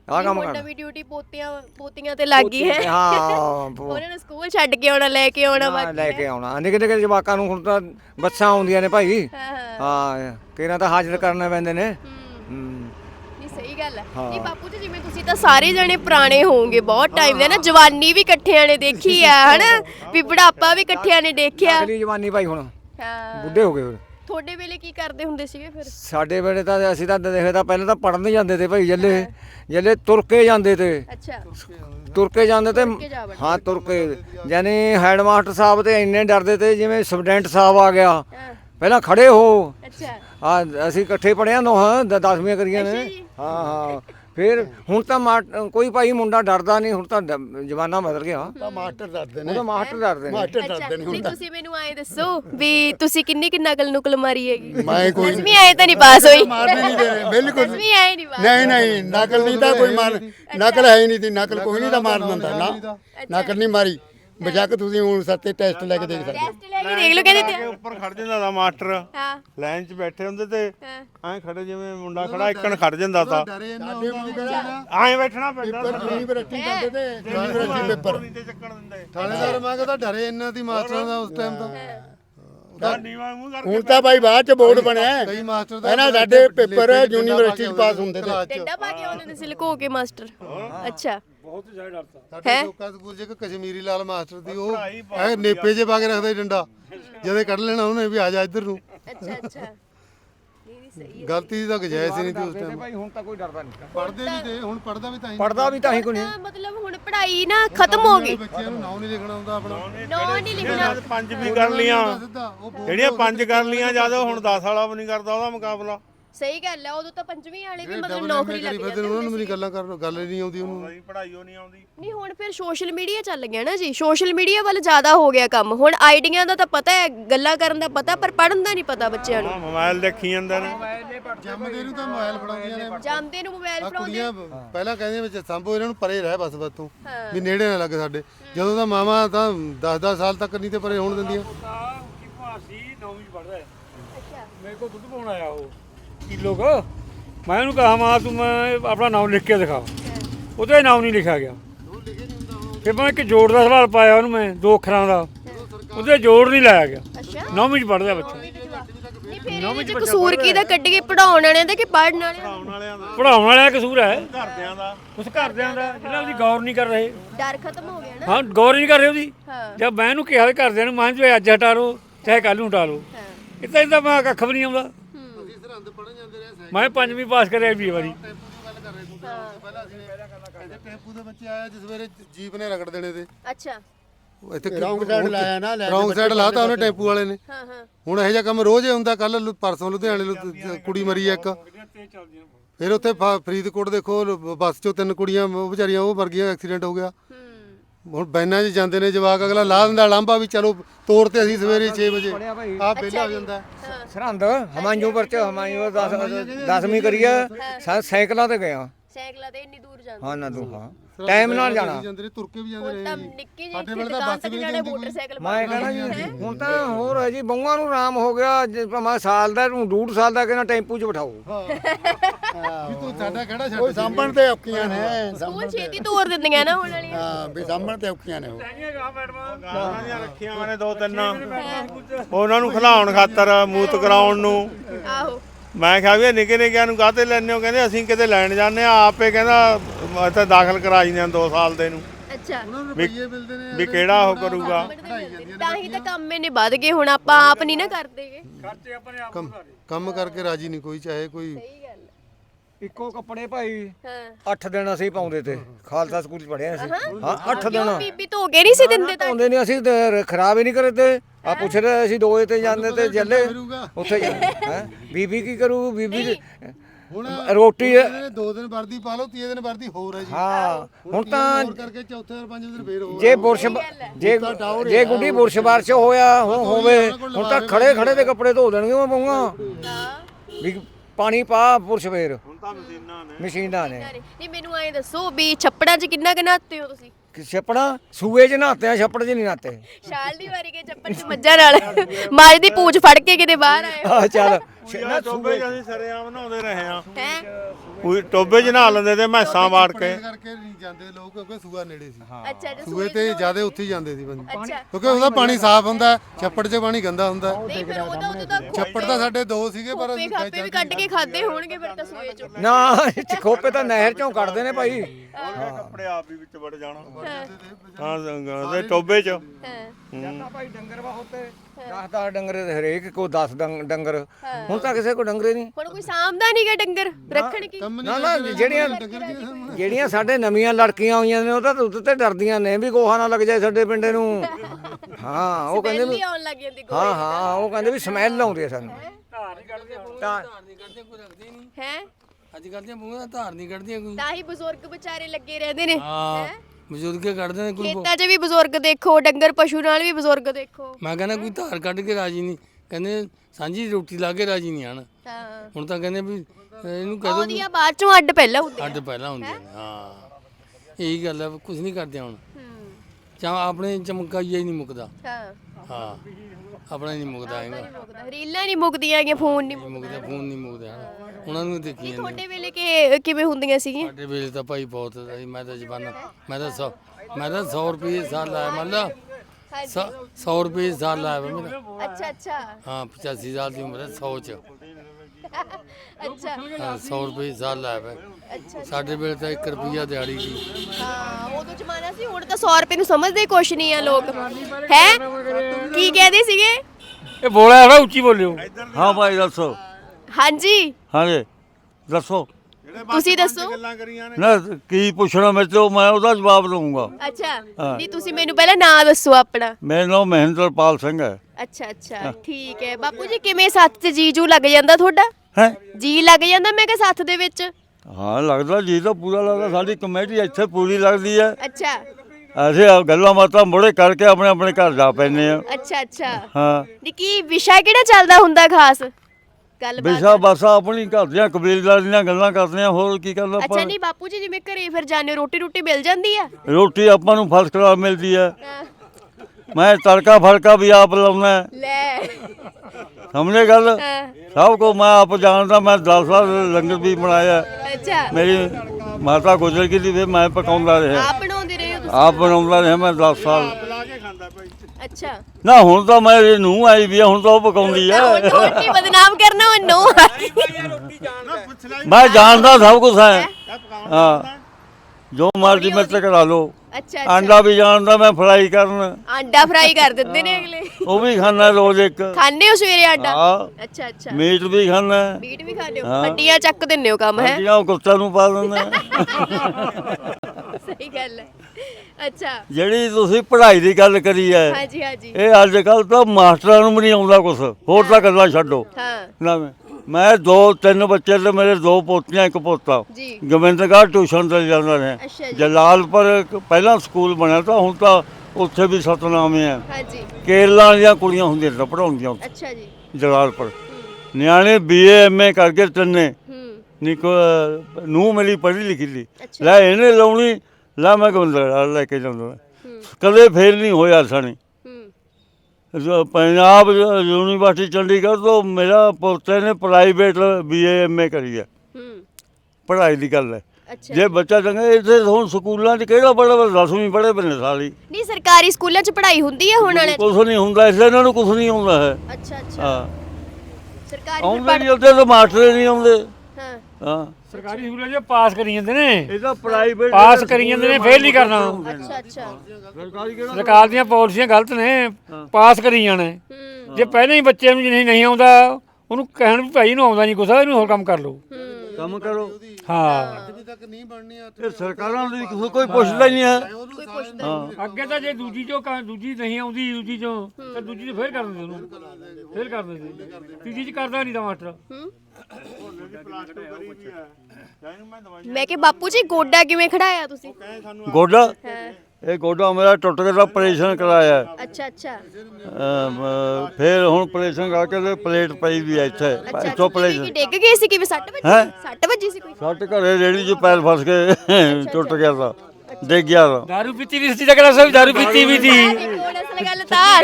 ਆਹ ਕੰਮ ਕਰਨਾ। ਨਵੀਂ ਡਿਊਟੀ ਪੋਤੀਆਂ ਪੋਤੀਆਂ ਤੇ ਲੱਗ ਗਈ ਹੈ। ਹਾਂ ਪ- ਉਹਨਾਂ ਨੂੰ ਸਕੂਲ ਛੱਡ ਕੇ ਆਉਣਾ ਲੈ ਕੇ ਆਉਣਾ ਹਾਂ, ਬਾਕੀ ਲੈ ਕੇ ਆਉਣਾ। ਨਿੱਕੇ ਨਿੱਕੇ ਜਵਾਕਾਂ ਨੂੰ ਹੁਣ ਤਾਂ ਬੱਸਾਂ ਆਉਂਦੀਆਂ ਨੇ ਭਾਈ। ਹਾਂ ਹਾਂ। ਕਿਹਨਾਂ ਤਾਂ ਹਾਜ਼ਰ ਕਰਨੇ ਪੈਂਦੇ ਨੇ। ਹੂੰ। ਹੂੰ। ਨਹੀਂ ਸਹੀ ਗੱਲ ਹੈ। ਨਹੀਂ ਬਾਪੂ ਜੀ ਜਿਵੇਂ ਤੁਸੀਂ ਤਾਂ ਸਾਰੇ ਜਣੇ ਪੁਰਾਣੇ ਹੋਵੋਗੇ ਬਹੁਤ ਟਾਈਮ ਦੇ ਨਾ। ਜਵਾਨੀ ਵੀ ਇਕੱਠਿਆਂ ਨੇ ਦੇਖੀ ਆ ਹਨਾ? ਵੀ ਬੁਢਾਪਾ ਵੀ ਇਕੱਠਿਆਂ ਨੇ ਦੇਖਿਆ। ਅਗਲੀ ਜਵਾਨੀ ਭਾਈ ਹੁਣ। ਹਾਂ। ਬੁੱਢੇ ਹੋ ਗਏ ਹੁਣ ਤੁਹਾਡੇ ਵੇਲੇ ਕੀ ਕਰਦੇ ਹੁੰਦੇ ਸੀਗੇ ਫਿਰ? ਸਾਡੇ ਵੇਲੇ ਤਾਂ ਅਸੀਂ ਤਾਂ ਦੇਖੇ ਤਾਂ ਪਹਿਲਾਂ ਤਾਂ ਪੜਨ ਜਾਂਦੇ ਤੇ ਭਾਈ ਜੱਲੇ ਜੱਲੇ ਤੁਰ ਕੇ ਜਾਂਦੇ ਤੇ। ਅੱਛਾ। ਤੁਰ ਕੇ ਜਾਂਦੇ ਤੇ ਕੇ ਜਾ ਵੜਦੇ। ਹਾਂ ਤੁਰ ਕੇ। ਯਾਨੀ ਹੈਡ ਮਾਸਟਰ ਸਾਹਿਬ ਤੇ ਇੰਨੇ ਡਰਦੇ ਤੇ ਜਿਵੇਂ ਸਟੂਡੈਂਟ ਸਾਹਿਬ ਆ ਗਿਆ। ਹਾਂ। ਪਹਿਲਾਂ ਖੜੇ ਹੋ। ਅੱਛਾ। ਆ ਅਸੀਂ ਇਕੱਠੇ ਪੜਿਆ ਨੋ ਹਾਂ 10ਵੀਂ ਕਰੀਆਂ ਨੇ। ਜੀ। ਹਾਂ ਹਾਂ। ਫਿਰ ਹੁਣ ਤਾਂ ਮਾ- ਕੋਈ ਭਾਈ ਮੁੰਡਾ ਡਰਦਾ ਨਹੀਂ ਹੁਣ ਤਾਂ ਜ਼ਮਾਨਾ ਬਦਲ ਗਿਆ ਤਾਂ ਮਾਸਟਰ ਡਰਦੇ ਹੁਣ ਨੇ ਤਾਂ ਮਾਸਟਰ ਡਰਦੇ ਨੇ। ਮਾਸਟਰ ਨੇ ਨਹੀਂ ਹੁਣ ਤਾਂ। ਤੁਸੀਂ ਮੈਨੂੰ ਆਏ ਦੱਸੋ ਵੀ ਤੁਸੀਂ ਕਿੰਨੀ ਕਿ ਨਕਲ ਨੁਕਲ ਮਾਰੀ ਹੈਗੀ? ਮੈਂ ਕੋਈ ਦਸਵੀਂ ਆਏ ਤਾਂ ਨਹੀਂ ਪਾਸ ਹੋਈ। ਮਾਰਨੇ ਨਹੀਂ ਦੇਣੇ ਬਿਲਕੁਲ। ਦਸਵੀਂ ਆਏ ਨਹੀਂ ਪਾਸ ਨਹੀਂ ਨਹੀਂ ਨਕਲ ਨਹੀਂ ਤਾਂ ਕੋਈ ਮਾਰ ਨਕਲ ਹੈ ਹੀ ਨਹੀਂ ਤੀ ਨਕਲ ਕੋਈ ਨਹੀਂ ਤਾਂ ਮਾਰ ਦਿੰਦਾ ਨਾ। ਨਕਲ ਨਹੀਂ ਮਾਰੀ। ਬਜਾ ਤੁਸੀਂ ਹੁਣ ਸੱਤੇ ਟੈਸਟ ਲੈ ਕੇ ਦੇਖ ਸਕਦੇ ਹੋ। ਟੈਸਟ ਲੈ ਕੇ ਦੇਖ ਲਓ ਕਹਿੰਦੇ ਕੇ ਤੇ ਉੱਪਰ ਖੜ ਜਾਂਦਾ ਦਾ ਮਾਸਟਰ। ਹਾਂ। ਲਾਈਨ 'ਚ ਬੈਠੇ ਹੁੰਦੇ ਤੇ ਐਂ ਖੜੇ ਜਿਵੇਂ ਮੁੰਡਾ ਖੜਾ ਇੱਕਣ ਖੜ ਜਾਂਦਾ ਤਾਂ। ਡਰੇ ਐਂ ਬੈਠਣਾ ਪੈਂਦਾ ਯੂਨੀਵਰਸਿਟੀ ਜਾਂਦੇ ਤੇ ਪੇਪਰ। ਚੱਕਣ ਦਿੰਦੇ। ਥਾਣੇਦਾਰ ਮੈਂ ਕਹਿੰਦਾ ਡਰੇ ਇਹਨਾਂ ਦੀ ਮਾਸਟਰਾਂ ਦਾ ਉਸ ਟਾਈਮ ਤਾਂ। ਨੀਵਾ ਮੂੰਹ ਕਰਕੇ ਹੁਣ ਤਾਂ ਭਾਈ ਬਾਅਦ ਚ ਬੋਰਡ ਬਣਿਆ। ਕਈ ਮਾਸਟਰ ਤਾਂ ਪਹਿਲਾਂ ਸਾਡੇ ਪੇਪਰ ਯੂਨੀਵਰਸਿਟੀ ਚ ਪਾਸ ਹੁੰਦੇ ਤੇ। ਡੰਡਾ ਪਾ ਕੇ ਆਉਂਦੇ ਨੇ ਸਿਲਕੋ ਕੇ ਮਾਸਟਰ। ਅੱਛਾ। ਸਾਡੇ ਲੋਕਾਂ ਸਕੂਲ 'ਚ ਇੱਕ ਕਸ਼ਮੀਰੀ ਲਾਲ ਮਾਸਟਰ ਦੀ ਉਹ ਐ ਨੇਪੇ ਜੇ ਪਾ ਕੇ ਰੱਖਦਾ ਸੀ ਡੰਡਾ। ਜਦੇ ਕੱਢ ਲੈਣਾ ਉਹਨੇ ਵੀ ਆ ਜਾ ਇੱਧਰ ਨੂੰ। ਅੱਛਾ ਅੱਛਾ। ਨਹੀਂ ਨਹੀਂ ਸਹੀ ਗਲਤੀ ਦੀ ਤਾਂ ਗੁਜਾਇਸ਼ ਹੀ ਨਹੀਂ ਸੀ ਉਸ ਟਾਈਮ ਭਾਈ ਹੁਣ ਤਾਂ ਕੋਈ ਡਰਦਾ ਨਹੀਂ। ਪੜਦੇ ਨਹੀਂ ਤੇ ਹੁਣ ਪੜਦਾ ਵੀ ਤਾਂ ਹੀ। ਪੜਦਾ ਵੀ ਤਾਂ ਹੀ ਕੋਈ ਨਹੀਂ। ਤਾਂ ਮਤਲਬ ਹੁਣ ਪੜ੍ਹਾਈ ਨਾ ਖਤਮ ਹੋ ਗਈ। ਬੱਚਿਆਂ ਨੂੰ ਨਾਮ ਨਹੀਂ ਲਿਖਣਾ ਹੁੰਦਾ ਆਪਣਾ। ਨੋ ਨਹੀਂ ਲਿਖਣਾ। ਪੰਜ ਵੀ ਕਰ ਲੀਆਂ ਸਿੱਧਾ। ਉਹ ਬੋਲ ਜਿਹੜੀਆਂ ਪੰਜ ਕਰ ਲੀਆਂ ਜਦੋਂ ਹੁਣ 10 ਵਾਲਾ ਵੀ ਨਹੀਂ ਕਰਦਾ ਉਹਦਾ ਮੁਕਾਬਲਾ। ਸਹੀ ਗੱਲ ਹੈ ਉਦੋਂ ਤਾਂ ਪੰਜਵੀਂ ਵਾਲੇ ਵੀ ਮਤਲਬ ਨੌਕਰੀ ਲੱਗ ਜਾਂਦੇ ਉਹਨਾਂ ਨੂੰ ਵੀ ਨਹੀਂ ਗੱਲਾਂ ਕਰਨ ਗੱਲ ਹੀ ਨਹੀਂ ਆਉਂਦੀ ਉਹਨੂੰ। ਭਾਈ ਪੜ੍ਹਾਈ ਉਹ ਨਹੀਂ ਆਉਂਦੀ। ਨਹੀਂ ਹੁਣ ਫਿਰ ਸੋਸ਼ਲ ਮੀਡੀਆ ਚੱਲ ਗਿਆ ਨਾ ਜੀ। ਸੋਸ਼ਲ ਮੀਡੀਆ ਵੱਲ ਜ਼ਿਆਦਾ ਹੋ ਗਿਆ ਕੰਮ। ਹੁਣ ਆਈਡੀਆਂ ਦਾ ਤਾਂ ਪਤਾ ਹੈ ਗੱਲਾਂ ਕਰਨ ਦਾ ਪਤਾ ਪਰ ਪੜਨ ਦਾ ਨਹੀਂ ਪਤਾ ਬੱਚਿਆਂ ਨੂੰ। ਮੋਬਾਈਲ ਦੇਖੀ ਜਾਂਦੇ ਨੇ। ਜੰਮਦੇ ਨੂੰ ਤਾਂ ਮੋਬਾਈਲ ਫੜਾਉਂਦੀਆਂ ਨੇ। ਜਾਂਦੇ ਨੂੰ ਮੋਬਾਈਲ ਫੜਾਉਂਦੇ। ਕੁੜੀਆਂ ਪਹਿਲਾਂ ਕਹਿੰਦੀਆਂ ਵਿੱਚ ਸੰਭੋ ਇਹਨਾਂ ਨੂੰ ਪਰੇ ਰਹਿ ਬਸ ਬਸ ਤੂੰ। ਵੀ ਨੇੜੇ ਨਾ ਲੱਗ ਸਾਡੇ। ਜਦੋਂ ਦਾ ਮਾਮਾ ਤਾਂ 10-10 ਸਾਲ ਤੱਕ ਨਹੀਂ ਤੇ ਪਰੇ ਹੋਣ ਦਿੰਦੀਆਂ। ਕੀ ਭਾਸੀ ਨੌਵੀਂ ਪੜਦਾ ਹੈ ਮੇਰੇ ਕੋਲ ਦੁੱਧ ਪਾਉਣ ਆਇਆ ਉਹ। ਕਿਲੋ ਕਾ। ਮੈਂ ਉਹਨੂੰ ਕਹਾ ਮਾਂ ਤੂੰ ਮੈਂ ਆਪਣਾ ਨਾਮ ਲਿਖ ਕੇ ਦਿਖਾ। ਉਹਦੇ ਨਾਮ ਨਹੀਂ ਲਿਖਿਆ ਗਿਆ। ਫਿਰ ਮੈਂ ਇੱਕ ਜੋੜ ਦਾ ਸਵਾਲ ਪਾਇਆ ਉਹਨੂੰ ਮੈਂ ਦੋ ਅੱਖਰਾਂ ਦਾ। ਉਹਦੇ ਜੋੜ ਨਹੀਂ ਲਾਇਆ ਗਿਆ। ਅੱਛਾ। ਨੌਵੀਂ ਚ ਪੜਦਾ ਬੱਚਾ। ਇਹਦੇ ਚ ਕਸੂਰ ਕਿਹਦਾ? ਕੱਢ ਕੇ ਪੜਾਉਣ ਵਾਲਿਆਂ ਦਾ ਕਿ ਪੜਨ ਵਾਲਿਆਂ ਦਾ? ਆਉਣ ਵਾਲਿਆਂ ਦਾ। ਪੜਾਉਣ ਵਾਲਾ ਕਸੂਰ ਹੈ। ਘਰਦਿਆਂ ਦਾ। ਉਸ ਘਰਦਿਆਂ ਦਾ ਜਿਹੜਾ ਉਹਦੀ ਗੌਰ ਨਹੀਂ ਕਰ ਰਹੇ। ਡਰ ਖਤਮ ਹੋ ਗਿਆ ਨਾ। ਹਾਂ ਗੌਰ ਨਹੀਂ ਕਰ ਰਹੇ ਉਹਦੀ। ਹਾਂ। ਜਦ ਮੈਂ ਇਹਨੂੰ ਕਿਹਾ ਘਰਦਿਆਂ ਨੂੰ ਮਾਂ ਜੋ ਅੱਜ ਹਟਾ ਲਓ ਚਾਹੇ ਕੱਲ ਨੂੰ ਹਟਾ ਲਓ। ਇਦਾਂ ਇਦਾਂ ਮੈਂ ਕੱਖ ਵੀ ਨਹੀਂ ਆਉਂਦਾ। ਮੈਂ ਪੰਜਵੀਂ ਪਾਸ ਕਰਿਆ ਵੀ ਵਾਰੀ। ਪਹਿਲਾਂ ਅਸੀਂ ਕਹਿੰਦੇ ਟੈਂਪੂ ਦੇ ਬੱਚੇ ਆਇਆ ਜਿਸ ਵੇਲੇ ਜੀਪ ਨੇ ਰਗੜ ਦੇਣੇ ਤੇ। ਅੱਛਾ। ਉਹ ਇੱਥੇ Wrong side ਲਾਇਆ ਨਾ, ਲੈ ਕੇ ਰੌਂਗ ਸਾਈਡ ਲਾਤਾ ਉਹਨੇ ਟੈਂਪੂ ਵਾਲੇ ਨੇ। ਹਾਂ ਹਾਂ। ਹੁਣ ਇਹੋ ਜਿਹਾ ਕੰਮ ਰੋਜ਼ ਹੀ ਹੁੰਦਾ ਕੱਲ ਪਰਸੋਂ ਲੁਧਿਆਣੇ ਲੁ- ਕੁੜੀ ਮਰੀ ਆ ਇੱਕ। ਫਿਰ ਉੱਥੇ ਫ- ਫਰੀਦਕੋਟ ਦੇਖੋ ਲ- ਬੱਸ ਚੋਂ ਤਿੰਨ ਕੁੜੀਆਂ ਉਹ ਵਿਚਾਰੀਆਂ ਉਹ ਮਰ ਗਈਆਂ ਐਕਸੀਡੈਂਟ ਹੋ ਗਿਆ। ਹੁਣ ਬੈਨਾਂ 'ਚ ਜਾਂਦੇ ਨੇ ਜਵਾਕ ਅਗਲਾ ਲਾ ਦਿੰਦਾ ਲਾਂਬਾ ਵੀ ਚਲੋ ਤੋਰ ਤੇ ਅਸੀਂ ਸਵੇਰੇ 6 ਵਜੇ। ਆਹ ਵਿਹਲਾ ਹੋ ਜਾਂਦਾ। ਸਰਹੰਦ ਹਮਾਇੂ ਪਰਚ ਹਮਾਇੂ 10 10ਵੀਂ ਕਰੀਆ ਸਾਈਕਲਾਂ ਤੇ ਗਿਆ ਸਾਈਕਲਾਂ ਤੇ ਇੰਨੀ ਦੂਰ ਜਾਂਦੇ। ਹਾਂ ਨਾ ਤੂੰ ਹਾਂ। ਟਾਈਮ ਨਾਲ ਜਾਣਾ। ਜਾਂਦੇ ਨੇ ਤੁਰ ਕੇ ਵੀ ਜਾਂਦੇ ਹੁਣ ਨੇ ਤਾਂ ਜੀ। ਨਿੱਕੀ ਜਿਹੀ ਸਾਡੇ ਇੱਥੇ ਵੇਲੇ ਤਾਂ ਦੁਕਾਨ ਬੱਸ ਤੱਕ ਵੀ ਨਹੀਂ ਜਾਣੇ ਜਾਂਦੀ ਮੋਟਰਸਾਈਕਲ ਮੈਂ ਕਹਣਾ ਜੀ ਹੁਣ ਤਾਂ ਹੋਰ ਹੈ ਜੀ ਬੰਗਾਂ ਨੂੰ ਆਰਾਮ ਹੋ ਗਿਆ ਜੇ ਭਾਵੇਂ ਸਾਲ ਦਾ ਨੂੰ ਡੂਢ ਸਾਲ ਦਾ ਕਹਿੰਦਾ ਟੈਂਪੂ 'ਚ ਬਿਠਾਓ। ਵੀ ਤੂੰ ਸਾਡਾ ਕਿਹੜਾ ਛੱਡ ਸਾਂਭਣ ਤੇ ਔਖੀਆਂ ਨੇ ਸਕੂਲ ਛੇਤੀ ਤੋਰ ਦਿੰਦੀਆਂ ਨਾ ਹੁਣ ਵਾਲੀਆਂ। ਹਾਂ ਵੀ ਸਾਂਭਣ ਤੇ ਔਖੀਆਂ ਨੇ ਉਹ। ਗਾਵਾਂ ਦੀਆਂ ਰੱਖੀਆਂ ਮੈਨੇ ਦੋ ਤਿੰਨ। ਉਹਨਾਂ ਨੂੰ ਖਿਲਾਉਣ ਖਾਤਰ ਮੂਤ ਕਰਾਉਣ ਨੂੰ। ਆਹੋ। ਮੈਂ ਕਿਹਾ ਵੀ ਨਿੱਕੇ ਨਿੱਕਿਆਂ ਨੂੰ ਕਾਹਤੇ ਲੈਣੇ ਹੋ? ਕਹਿੰਦੇ ਅਸੀਂ ਕਿਤੇ ਲੈਣ ਜਾਂਦੇ ਆ ਆਪੇ ਕਹਿੰਦਾ ਇੱਥੇ ਦਾਖਲ ਕਰਾ ਜਾਂਦੇ ਆ 2 ਸਾਲ ਦੇ ਨੂੰ। ਅੱਛਾ। ਵੀ ਵੀ ਕਿਹੜਾ ਉਹ ਕਰੂਗਾ? ਤਾਂ ਹੀ ਤਾਂ ਕੰਮ ਇਹਨੇ ਵੱਧ ਗਏ ਹੁਣ ਆਪਾਂ ਆਪ ਨਹੀਂ ਨਾ ਕਰਦੇਗੇ ਖਰਚੇ ਆਪਣੇ ਆਪ ਕੰਮ ਕੰਮ ਕਰਕੇ ਰਾਜੀ ਨਹੀਂ ਕੋਈ ਚਾਹੇ ਕੋਈ। ਇੱਕੋ ਕੱਪੜੇ ਭਾਈ ਹਾਂ। 8 ਦਿਨ ਅਸੀਂ ਪਾਉਂਦੇ ਤੇ। ਖਾਲਸਾ ਸਕੂਲ ਚ ਪੜ੍ਹੇ ਅਸੀਂ। ਹਾਂ। 8 ਦਿਨ ਕਿਉਂ ਬੀਬੀ ਧੋ ਕੇ ਨਹੀਂ ਸੀ ਦਿੰਦੇ ਤਾਂ ਪਾਉਂਦੇ ਨਹੀਂ ਅਸੀਂ ਤੇ ਖਰਾਬ ਹੀ ਨਹੀਂ ਕਰਦੇ ਆ ਪੁੱਛ ਰਹੇ ਅਸੀਂ ਦੋਏ ਤੇ ਜਾਂਦੇ ਤੇ ਜੱਲੇ। ਉੱਥੇ ਹੈ? ਬੀਬੀ ਕੀ ਕਰੂ? ਬੀਬੀ ਦੀ- ਹੁਣ ਰੋਟੀ ਇਹਨੇ ਦੋ ਦਿਨ ਵਰਦੀ ਪਾ ਲਓ ਤੀਏ ਦਿਨ ਵਰਦੀ ਹੋਰ ਹੈ ਜੀ। ਹਾਂ ਹੁਣ ਤਾਂ ਹੋਰ ਕਰਕੇ ਚੌਥੇ ਦਿਨ ਪੰਜਵੇਂ ਦਿਨ ਫੇਰ ਹੋਰ ਜੇ ਬੁਰਸ਼ ਜੇ ਜੇ ਗੁੱਡੀ ਬੁਰਸ਼ ਬਾਰਸ਼ ਹੋਇਆ ਹੋ- ਹੋਵੇ ਹੁਣ ਤਾਂ ਖੜੇ ਖੜੇ ਦੇ ਕੱਪੜੇ ਧੋ ਦੇਣਗੇ ਮੈਂ ਪਾਉਂਗਾ ਹਾਂ। ਵੀ ਪਾਣੀ ਪਾ ਬੁਰਸ਼ ਫੇਰ ਹੁਣ ਤਾਂ ਮਸ਼ੀਨਾਂ ਨੇ। ਮਸ਼ੀਨਾਂ ਨੇ। ਨਹੀਂ ਮੈਨੂੰ ਐਂ ਦੱਸੋ ਵੀ ਛੱਪੜਾਂ 'ਚ ਕਿੰਨਾ ਕਨਾਤੇ ਹੋ ਤੁਸੀਂ? ਕਿ ਛੱਪੜਾ? ਸੂਏ 'ਚ ਨਹਾਤੇ ਆ ਛੱਪੜ 'ਚ ਨਹੀਂ ਨਹਾਤੇ। ਸ਼ਾਲ ਦੀ ਵਾਰੀ ਕੇ ਛੱਪੜ 'ਚ ਮੱਝਾਂ ਨਾਲ? ਮਾਝ ਦੀ ਪੂਛ ਫੜ ਕੇ ਕਿਤੇ ਬਾਹਰ ਆਏ ਆ ਚੱਲ। ਨਾ ਟੋਬੇ 'ਚ। ਅਸੀਂ ਸਰੇਆਮ ਨਹਾਉਂਦੇ ਰਹੇ ਆ। ਹੈ? ਕੋਈ ਟੋਬੇ 'ਚ ਨਹਾ ਲੈਂਦੇ ਤੇ ਮੈਸਾਂ ਵਾੜ ਕੇ। ਇਸ ਕਰਕੇ ਨਹੀਂ ਜਾਂਦੇ ਲੋਕ ਕਿਉਂਕਿ ਸੂਆ ਨੇੜੇ ਸੀ। ਅੱਛਾ ਜੀ ਸੂਏ ਤੇ ਜਿਆਦੇ ਉੱਥੇ ਹੀ ਜਾਂਦੇ ਸੀ ਬੰਦੇ। ਅੱਛਾ। ਕਿਉਂਕਿ ਉਹਦਾ ਪਾਣੀ ਸਾਫ਼ ਹੁੰਦਾ ਛੱਪੜ 'ਚ ਪਾਣੀ ਗੰਦਾ ਹੁੰਦਾ। ਹੈ। ਨਹੀਂ ਫਿਰ ਉਹਦਾ ਉਦੋਂ ਤਾਂ ਛੱਪੜ ਤਾਂ ਸਾਡੇ ਦੋ ਸੀਗੇ ਪਰ ਖੋਪੇ ਖਾਪੇ ਵੀ ਕੱਢ ਕੇ ਖਾਦੇ ਹੋਣਗੇ ਫਿਰ ਤਾਂ ਸੂਏ 'ਚੋਂ। ਨਾ ਖੋਪੇ ਤਾਂ ਨਹਿਰ 'ਚੋਂ ਕੱਢਦੇ ਨੇ ਭਾਈ। ਉਹਦੇ ਕੱਪੜੇ ਆਪ ਹੀ ਵਿੱਚ ਵੜ ਜਾਣਾ। ਹਾਂ ਤੇ ਟੋਬੇ 'ਚ। ਹਾਂ। ਜਾਂਦਾ ਭਾਈ ਡੰਗਰ ਵਾ ਹੁੰਦੇ 10 10 ਡੰਗਰ ਦੇ ਹਰੇਕ ਕੋ 10 ਡੰਗਰ। ਹੁਣ ਤਾਂ ਕਿਸੇ ਕੋ ਡੰਗਰੇ ਨਹੀਂ। ਹੁਣ ਕੋਈ ਸਾਂਭਦਾ ਨਹੀਂਗਾ ਡੰਗਰ ਰੱਖਣ ਕੀ? ਨਾ ਨਾ ਜਿਹੜੀਆਂ ਜਿਹੜੀਆਂ ਸਾਡੇ ਨਵੀਆਂ ਲੜਕੀਆਂ ਆਈਆਂ ਨੇ ਉਹ ਤਾਂ ਉੱਤੇ ਤੇ ਡਰਦੀਆਂ ਨੇ ਵੀ ਗੋਹਾ ਨਾ ਲੱਗ ਜਾਏ ਸਾਡੇ ਪਿੰਡੇ ਨੂੰ। ਹਾਂ ਉਹ ਕਹਿੰਦੇ ਵੀ ਆਉਣ ਲੱਗ ਜਾਂਦੀ ਹਾਂ ਹਾਂ ਉਹ ਕਹਿੰਦੇ ਵੀ ਸਮੈਲ ਆਉਂਦੀ ਹੈ ਸਾਨੂੰ। ਧਾਰ ਨਹੀਂ ਕੱਢਦੇ ਤਾਂ ਧਾਰ ਨਹੀਂ ਕੱਢਦੇ ਕੋਈ ਰੱਖਦੇ ਨਹੀਂ ਹੈ? ਅੱਜ ਕੱਲ੍ਹ ਦੀਆਂ ਬੂਹਾਂ ਧਾਰ ਨਹੀਂ ਕੱਢਦੀਆਂ ਕੋਈ। ਤਾਂ ਹੀ ਬਜ਼ੁਰਗ ਵਿਚਾਰੇ ਲੱਗੇ ਰਹਿੰਦੇ ਨੇ। ਹਾਂ? ਬਜ਼ੁਰਗੇ ਕੱਢਦੇ ਨੇ ਕੋਈ ਖੇਤਾਂ 'ਚ ਵੀ ਬਜ਼ੁਰਗ ਦੇਖੋ ਡੰਗਰ ਪਸ਼ੂ ਨਾਲ ਵੀ ਬਜ਼ੁਰਗ ਦੇਖੋ। ਮੈਂ ਕਹਿੰਦਾ ਕੋਈ ਧਾਰ ਕੱਢ ਕੇ ਰਾਜੀ ਨਹੀਂ। ਕਹਿੰਦੇ ਸਾਂਝੀ ਰੋਟੀ ਲਾ ਕੇ ਰਾਜੀ ਨਹੀਂ ਆਣ ਹਾਂ। ਹੁਣ ਤਾਂ ਕਹਿੰਦੇ ਵੀ ਇਹਨੂੰ ਕਹਿ ਦੋ ਆਉਂਦੀਆਂ ਬਾਅਦ ਚੋਂ ਅੱਡ ਪਹਿਲਾਂ ਹੁੰਦੇ ਅੱਡ ਪਹਿਲਾਂ ਹੁੰਦੀਆਂ ਨੇ ਹਾਂ? ਇਹੀ ਗੱਲ ਹੈ ਕੁਝ ਨਹੀਂ ਕਰਦੇ ਹੁਣ। ਹੂੰ। ਜਾਂ ਆਪਣੇ ਚਮਕਾਈਆ ਹੀ ਨਹੀਂ ਮੁੱਕਦਾ। ਹਾਂ। ਹਾਂ। ਆਪਣਾ ਨਹੀਂ ਮੁੱਕਦਾ ਹੈਗਾ। ਮੁੱਕਦਾ। ਰੀਲਾਂ ਨਹੀਂ ਮੁੱਕਦੀਆਂ ਹੈਗੀਆਂ ਫੋਨ ਨਹੀਂ ਨਹੀਂ ਮੁੱਕਦਾ ਫੋਨ ਨਹੀਂ ਮੁੱਕਦਾ। ਉਹਨਾਂ ਨੂੰ ਦੇਖੀ ਜਾਂਦੇ ਤੁਹਾਡੇ ਵੇਲੇ ਕਿ ਕਿਵੇਂ ਹੁੰਦੀਆਂ ਸੀਗੀਆਂ? ਸਾਡੇ ਵੇਲੇ ਤਾਂ ਭਾਈ ਬਹੁਤ ਸੀ। ਮੈਂ ਤਾਂ ਜਵਾਨਾ ਮੈਂ ਤਾਂ 100 ਮੈਂ ਤਾਂ 100 ਰੁਪਏ ਸਾਲ ਲਾਇਆ। ਮੱਲਾ 100 ਰੁਪਏ ਸਾਲ ਲਾਇਆ ਵਾ ਮੇਰਾ। ਅੱਛਾ ਅੱਛਾ। ਹਾਂ 85 ਸਾਲ ਦੀ ਉਮਰ ਹੈ 100 ਚ। ਅੱਛਾ। ਹਾਂ 100 ਰੁਪਏ ਸਾਲ ਲਾਇਆ ਵਾ। ਅੱਛਾ ਸਾਡੇ ਵੇਲੇ ਤਾਂ 1 ਰੁਪਿਆ ਦਿਹਾੜੀ ਸੀ। ਹਾਂ। ਉਦੋਂ ਜ਼ਮਾਨਾ ਸੀ ਹੁਣ ਤਾਂ 100 ਰੁਪਏ ਨੂੰ ਸਮਝਦੇ ਕੁਛ ਨਹੀਂ ਆ ਲੋਕ। ਹੈ? ਕੀ ਕਹਿੰਦੇ ਸੀਗੇ? ਇਹ ਬੋਲਿਆ ਥੋੜਾ ਉੱਚੀ ਬੋਲਿਓ। ਹਾਂ ਭਾਈ ਦੱਸੋ। ਹਾਂਜੀ। ਹਾਂਜੀ ਦੱਸੋ। ਤੁਸੀਂ ਦੱਸੋ। ਗੱਲਾਂ ਕਰੀਆਂ ਨੇ ਨਾ ਕੀ ਪੁੱਛਣਾ ਮੇਰੇ ਤੋਂ? ਮੈਂ ਉਹਦਾ ਜਵਾਬ ਦਊਂਗਾ। ਅੱਛਾ ਨਹੀਂ ਤੁਸੀਂ ਮੈਨੂੰ ਪਹਿਲਾਂ ਨਾਂ ਦੱਸੋ ਆਪਣਾ। ਮੇਰਾ ਨਾਮ ਮਹਿੰਦਰਪਾਲ ਸਿੰਘ ਹੈ। ਅੱਛਾ ਅੱਛਾ ਠੀਕ ਹੈ। ਬਾਪੂ ਜੀ ਕਿਵੇਂ ਸੱਥ ਤੇ ਜੀਜੂ ਲੱਗ ਜਾਂਦਾ ਤੁਹਾਡਾ? ਹੈ? ਜੀ ਲੱਗ ਜਾਂਦਾ? ਮੈਂ ਸੱਥ ਦੇ ਵਿੱਚ। ਹਾਂ ਲੱਗਦਾ ਜੀ ਤਾਂ ਪੂਰਾ ਲੱਗਦਾ। ਸਾਡੀ ਕਮੇਟੀ ਇੱਥੇ ਪੂਰੀ ਲੱਗਦੀ ਹੈ। ਅੱਛਾ। ਅਸੀਂ ਆਹ ਗੱਲਾਂ ਬਾਤਾਂ ਮੁੜੇ ਕਰਕੇ ਆਪਣੇ ਆਪਣੇ ਘਰ ਜਾ ਪੈਨੇ ਆ ਅੱਛਾ ਅੱਛਾ। ਹਾਂ। ਨੀ ਕੀ ਵਿਸ਼ਾ ਕਿਹੜਾ ਚੱਲਦਾ ਹੁੰਦਾ ਖਾਸ? ਗੱਲਬਾਤ। ਬਿਸਾ ਬਸਾ ਆਪਣੀ ਘਰ ਦੀਆਂ ਕਬੀਲਦਾਰ ਦੀਆਂ ਗੱਲਾਂ ਕਰਦੇ ਆ ਹੋਰ ਕੀ ਕਰਨਾ ਅੱਛਾ ਆਪਾਂ? ਨਹੀਂ ਬਾਪੂ ਜੀ ਜਿਵੇਂ ਘਰੇ ਫਿਰ ਜਾਂਦੇ ਹੋ, ਰੋਟੀ ਰੋਟੀ ਮਿਲ ਜਾਂਦੀ ਆ? ਰੋਟੀ ਆਪਾਂ ਨੂੰ ਫਸਟ ਕਲਾਸ ਮਿਲਦੀ ਹੈ। ਹਾਂ, ਮੈਂ ਤੜਕਾ ਫੜਕਾ ਵੀ ਆਪ ਲਾਉਣਾ। ਹੈ। ਲੈ। ਸਮਝੇ ਗੱਲ? ਸਭ ਕੋ ਮੈਂ ਆਪ ਜਾਣਦਾ ਮੈਂ 10 ਸਾਲ ਲੰਗਰ ਵੀ ਬਣਾਇਆ। ਅੱਛਾ। ਮੇਰੀ ਮਾਤਾ ਗੁਜ਼ਰ ਗਈ ਸੀ ਫਿਰ ਮੈਂ ਪਕਾਉਂਦਾ ਰਿਹਾ। ਆਪ ਬਣਾਉਂਦੇ ਰਹੇ ਹੋ ਤੁਸੀਂ? ਆਪ ਬਣਾਉਂਦਾ ਰਿਹਾ ਮੈਂ 10 ਸਾਲ। ਲਾ ਕੇ ਖਾਂਦਾ ਭਾਈ। ਅੱਛਾ। ਨਾ ਹੁਣ ਤਾਂ ਮੈਂ ਇਹ ਨੂੰ ਆਈ ਵੀ ਆ, ਹੁਣ ਤਾਂ ਉਹ ਪਕਾਉਂਦੀ ਆ। ਹੁਣ ਬਦਨਾਮ ਕਰਨਾ ਉਹਨੂੰ ਨਾ ਮੈਂ ਜਾਣਦਾ ਸਭ ਕੁਝ ਹੈ? ਹਾਂ। ਜੋ ਮਰਜ਼ੀ ਮੇਰੇ ਤੇ ਕਰਾ ਲਓ। ਅੱਛਾ ਅੱਛਾ। ਆਂਡਾ ਵੀ ਜਾਣਦਾ ਮੈਂ ਫਰਾਈ ਕਰਨ। ਆਂਡਾ ਫਰਾਈ ਕਰ ਦਿੰਦੇ ਨੇ ਅਗਲੇ। ਉਹ ਵੀ ਖਾਣਾ ਰੋਜ਼ ਇੱਕ। ਖਾਣੇ ਹੋ ਸਵੇਰੇ ਆਂਡਾ? ਹਾਂ। ਅੱਛਾ ਅੱਛਾ। ਮੀਟ ਵੀ ਖਾਣਾ ਮੀਟ ਵੀ ਖਾਣੇ ਹੋ? ਹਾਂ। ਹੱਡੀਆਂ ਚੱਕ ਦਿੰਦੇ ਹੋ ਕੰਮ ਹੈ? ਹੱਡੀਆਂ ਕੁੱਤਿਆਂ ਨੂੰ ਪਾ ਦਿੰਦਾ ਸਹੀ ਗੱਲ ਹੈ। ਅੱਛਾ। ਜਿਹੜੀ ਤੁਸੀਂ ਪੜ੍ਹਾਈ ਦੀ ਗੱਲ ਕਰੀ ਹੈ ਹਾਂਜੀ ਹਾਂਜੀ। ਇਹ ਅੱਜ ਕੱਲ ਤਾਂ ਮਾਸਟਰਾਂ ਨੂੰ ਵੀ ਨਹੀਂ ਆਉਂਦਾ ਕੁਛ। ਹੋਰ ਤਾਂ ਗੱਲਾਂ ਛੱਡੋ। ਹਾਂ। ਨਾ ਮੈਂ- ਮੈਂ ਦੋ ਤਿੰਨ ਬੱਚੇ ਤੇ ਮੇਰੇ ਦੋ ਪੋਤੀਆਂ ਇੱਕ ਪੋਤਾ। ਜੀ। ਗੋਬਿੰਦਗੜ੍ਹ ਟਿਊਸ਼ਨ ਤੇ ਜਾਂਦਾ ਅੱਛਾ ਰਿਹਾ ਜੀ। ਜਲਾਲਪੁਰ ਇੱਕ ਪਹਿਲਾਂ ਸਕੂਲ ਬਣਿਆ ਤਾਂ ਹੁਣ ਤਾਂ ਉੱਥੇ ਵੀ ਸਤਨਾਮੇ ਹਾਂਜੀ ਕੇਰਲਾ ਦੀਆਂ ਕੁੜੀਆਂ ਹੁੰਦੀਆਂ ਤਾਂ ਪੜਾਉਂਦੀਆਂ ਉੱਥੇ। ਅੱਛਾ ਜੀ। ਜਲਾਲਪੁਰ। ਨਿਆਣੇ ਬੀਏ ਐਮਏ ਕਰਕੇ ਤਿੰਨੇ। ਹੂੰ। ਨਿਕੋ ਨੂੰ ਮੇਰੀ ਪੜ੍ਹੀ ਲਿਖੀ ਅੱਛਾ। ਲੈ ਇਹਨੇ ਲਾਉਣੀ ਲੈ ਮੈਂ ਗੋਬਿੰਦਗੜ੍ਹ ਲੈ ਕੇ ਜਾਂਦਾ। ਹੂੰ। ਕਦੇ ਫੇਲ ਨਹੀਂ ਹੋਇਆ ਸਣੀ। ਜੋ ਪੰਜਾਬ ਯੂਨੀਵਰਸਿਟੀ ਚੰਡੀਗੜ੍ਹ ਤੋਂ ਮੇਰਾ ਪੋਤੇ ਨੇ ਪ੍ਰਾਈਵੇਟ ਬੀਏ ਐਮਏ ਕਰੀ ਹੈ। ਹੂੰ। ਪੜ੍ਹਾਈ ਦੀ ਗੱਲ ਹੈ। ਅੱਛਾ। ਜੇ ਬੱਚਾ ਚੰਗਾ ਇੱਥੇ ਹੁਣ ਸਕੂਲਾਂ 'ਚ ਕਿਹੜਾ ਬੜਾ ਦਸਵੀਂ ਪੜ੍ਹੇ ਬੰਨੇ ਸਾਲੀ। ਨਹੀਂ ਸਰਕਾਰੀ ਸਕੂਲਾਂ 'ਚ ਪੜ੍ਹਾਈ ਹੁੰਦੀ ਹੈ ਹੁਣ ਵਾਲੇ ਕੁਛ ਨਹੀਂ ਹੁੰਦਾ ਇਸ ਲਈ ਇਹਨਾਂ ਨੂੰ ਕੁਛ ਨਹੀਂ ਆਉਂਦਾ ਹੈ। ਅੱਛਾ ਅੱਛਾ। ਹਾਂ। ਸਰਕਾਰੀ ਆਉਂਦੇ ਨਹੀਂ ਉੱਥੇ ਤਾਂ ਮਾਸਟਰ ਹੀ ਨਹੀਂ ਆਉਂਦੇ। ਹਾਂ। ਹਾਂ। ਸਰਕਾਰੀ ਸਕੂਲਾਂ 'ਚ ਪਾਸ ਕਰੀ ਜਾਂਦੇ ਨੇ। ਇਹ ਤਾਂ ਪ੍ਰਾਈਵੇਟ ਪਾਸ ਕਰੀ ਜਾਂਦੇ ਨੇ ਫੇਲ ਨਹੀਂ ਕਰਨਾ। ਅੱਛਾ ਅੱਛਾ। ਸਰਕਾਰੀ ਕਿਹੜਾ ਸਰਕਾਰ ਦੀਆਂ ਪਾਲਿਸੀਆਂ ਗਲਤ ਨੇ ਪਾਸ ਕਰੀ ਜਾਣੇ। ਹੂੰ। ਜੇ ਪਹਿਲਾਂ ਹੀ ਬੱਚੇ ਨੂੰ ਨਹੀਂ ਨਹੀਂ ਆਉਂਦਾ ਉਹਨੂੰ ਕਹਿਣ ਵੀ ਭਾਈ ਨੂੰ ਆਉਂਦਾ ਨਹੀਂ ਕੁਛ ਇਹਨੂੰ ਹੋਰ ਕੰਮ ਕਰ ਲਓ। ਹੂੰ। ਕੰਮ ਕਰੋ। ਹਾਂ। ਅਭੀ ਤੱਕ ਨਹੀਂ ਬਣਨੀ ਆ ਇਹ ਸਰਕਾਰਾਂ ਦੀ ਕੋਈ ਕੋਈ ਪੁੱਛਦਾ ਹੀ ਨਹੀਂ ਹੈ ਕੋਈ ਪੁੱਛਦਾ ਹਾਂ। ਅੱਗੇ ਤਾਂ ਜੇ ਦੂਜੀ ਚੋਂ ਕ- ਦੂਜੀ ਨਹੀਂ ਆਉਂਦੀ ਦੂਜੀ ਚੋਂ ਤਾਂ ਦੂਜੀ ਤੋਂ ਫੇਰ ਕਰ ਦਿੰਦੇ ਉਹਨੂੰ। ਫੇਰ ਕਰ ਦਿੰਦੇ। ਤੀਜੀ ਚ ਕਰਦਾ ਨਹੀਂ ਤਾਂ ਮਾਸਟਰ। ਹੂੰ। ਮੈਂ ਕਿ ਬਾਪੂ ਜੀ ਗੋਡਾ ਕਿਵੇਂ ਖੜਾਇਆ ਤੁਸੀਂ? ਗੋਡਾ? ਹਾਂ ਇਹ ਗੋਡਾ ਮੇਰਾ ਟੁੱਟ ਗਿਆ ਤਾਂ ਆਪਰੇਸ਼ਨ ਕਰਾਇਆ। ਹੈ। ਅੱਛਾ ਅੱਛਾ। ਅਮ, ਫਿਰ ਹੁਣ ਆਪਰੇਸ਼ਨ ਕਰਕੇ ਤੇ ਪਲੇਟ ਪਈ ਵੀ ਹੈ ਇੱਥੇ। ਇੱਥੋਂ ਕੀ ਡਿੱਗ ਗਏ ਸੀ ਕਿਵੇਂ ਸੱਟ ਵੱਜੀ? ਹੈਂ? ਸੱਟ ਵੱਜੀ ਸੀ ਕੋਈ? ਸੱਟ ਘਰੇ ਰੇੜੀ 'ਚ ਪੈਰ ਫਸ ਕੇ ਟੁੱਟ ਗਿਆ ਤਾਂ। ਤਾਂ। ਦਾਰੂ ਪੀਤੀ ਵੀ ਸੀ ਜਗਰਾ ਸਾਹਿਬ ਦਾਰੂ ਪੀਤੀ ਵੀ ਸੀ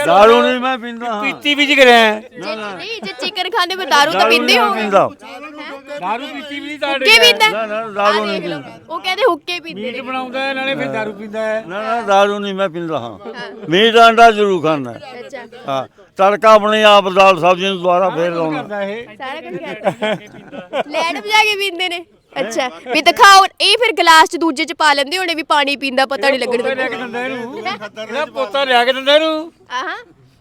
ਦਾਰੂ ਨਹੀਂ ਮੈਂ ਪੀਂਦਾ ਹਾਂ ਪੀਤੀ ਵੀ ਜੀ ਕਰਿਆ ਜੇ ਨਹੀਂ ਜੇ ਚਿਕਨ ਖਾਣੇ ਕੋ ਦਾਰੂ ਤਾਂ ਪੀਂਦੇ ਨਹੀਂ ਮੈਂ ਪੀਂਦਾ ਦਾਰੂ ਪੀਤੀ ਵੀ ਨਹੀਂ ਤਾਂ ਹੁੱਕੇ ਪੀਂਦਾ ਨਾ ਨਾ ਆਹ ਦਾਰੂ ਨਹੀਂ ਪੀਂਦਾ ਉਹ ਕਹਿੰਦੇ ਹੁੱਕੇ ਪੀਂਦੇ ਮੀਟ ਨੇ ਬਣਾਉਂਦਾ ਹੈ ਨਾਲੇ ਫਿਰ ਦਾਰੂ ਪੀਂਦਾ ਹੈ ਨਾ ਨਾ ਦਾਰੂ ਨਹੀਂ ਮੈਂ ਪੀਂਦਾ ਹਾਂ ਮੀਟ ਆਂਡਾ ਜ਼ਰੂਰ ਖਾਂਦਾ ਅੱਛਾ ਹਾਂ ਤੜਕਾ ਆਪਣੀ ਆਪ ਦਾਲ ਸਬਜ਼ੀ ਨੂੰ ਦੁਬਾਰਾ ਫੇਰ ਲਾਉਣਾ ਕਰਦਾ ਇਹ ਸਾਰਾ ਕੁਝ ਕਰਦਾ ਲੈਣ ਵਜਾ ਕੇ ਪੀਂਦੇ ਨੇ ਅੱਛਾ ਵੀ ਦਿਖਾਓ ਇਹ ਫਿਰ ਗਲਾਸ ਚ ਦੂਜੇ ਚ ਪਾ ਲੈਂਦੇ ਹੋਣੇ ਵੀ ਪਾਣੀ ਪੀਂਦਾ ਪਤਾ ਨਹੀਂ ਲੱਗਣ ਕੇ ਦਿੰਦਾ ਇਹਨੂੰ। ਇਹਦਾ ਪੋਤਾ ਲਿਆ ਕੇ ਦਿੰਦਾ ਇਹਨੂੰ। ਆਹਾਂ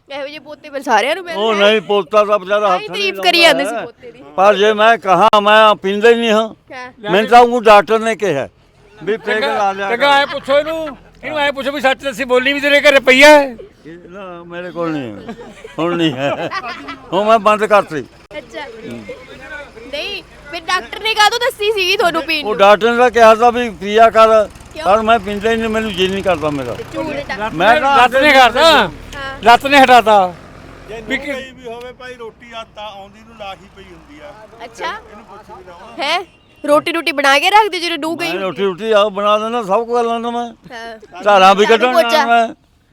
ਇਹੋ ਜਿਹੇ ਪੋਤੇ ਫਿਰ ਸਾਰਿਆਂ ਨੂੰ ਉਹ ਮਿਲਦੇ ਨਹੀਂ ਪੋਤਾ ਤਾਂ ਵਿਚਾਰਾ ਆਹੀ ਹੱਥ ਨਹੀਂ ਤਾਰੀਫ ਕਰੀ ਜਾਂਦੇ ਸੀ ਲਾਉਂਦਾ ਪੋਤੇ ਦੀ। ਪਰ ਜੇ ਮੈਂ ਕਹਾ ਮੈਂ ਪੀਂਦਾ ਹੀ ਨਹੀਂ ਹਾਂ। ਹਾਂ ਮੈਨੂੰ ਤਾਂ ਉਹ ਡਾਕਟਰ ਨੇ ਕਿਹਾ ਵੀ ਪੇਗ ਲਾ ਲਿਆ ਚੰਗਾ ਐ ਪੁੱਛੋ ਇਹਨੂੰ। ਇਹਨੂੰ ਐ ਪੁੱਛੋ ਵੀ ਸੱਚ ਦੱਸੀ ਬੋਲੀ ਵੀ ਤੇਰੇ ਘਰੇ ਪਈ ਐ ਕਰ। ਨਾ ਮੇਰੇ ਕੋਲ ਨਹੀਂ ਹੈ। ਹੁਣ ਨਹੀਂ ਹੈ। ਹੁਣ ਮੈਂ ਬੰਦ ਕਰਤੀ। ਅੱਛਾ। ਨਹੀਂ ਫਿਰ ਡਾਕਟਰ ਨੇ ਕਾਹਦੋਂ ਦੱਸੀ ਸੀਗੀ ਤੁਹਾਨੂੰ ਪੀਣ ਉਹ ਨੂੰ? ਡਾਕਟਰ ਨੇ ਤਾਂ ਕਿਹਾ ਤਾਂ ਵੀ ਪੀਆ ਕਰ। ਪਰ ਮੈਂ ਪੀਂਦਾ ਹੀ ਨਹੀਂ ਮੈਨੂੰ ਜੀ ਨਹੀਂ ਕਰਦਾ ਮੇਰਾ। ਝੂਠ ਮੈਂ ਤਾਂ ਲੱਤ ਨੇ ਕਰਦਾ ਹਾਂ। ਲੱਤ ਨੇ ਹਟਾਤਾ। ਜੇ ਨਹੀਂ ਵੀ ਹੋਵੇ ਭਾਈ ਰੋਟੀ ਆਤਾ ਆਉਂਦੀ ਨੂੰ ਲਾਹੀ ਪਈ ਹੁੰਦੀ ਆ। ਅੱਛਾ। ਹੈ? ਰੋਟੀ ਰੋਟੀ ਬਣਾ ਕੇ ਰੱਖਦੇ ਜਦੋਂ ਡੂ ਗਈ ਮੈਂ ਰੋਟੀ ਰੋਟੀ ਆ? ਬਣਾ ਦੇਣਾ ਸਭ ਕੁਝ ਕਰ ਲੈਂਦਾ ਮੈਂ। ਹਾਂ। ਧਾਰਾਂ ਵੀ ਕੱਢਣ ਮੈਂ।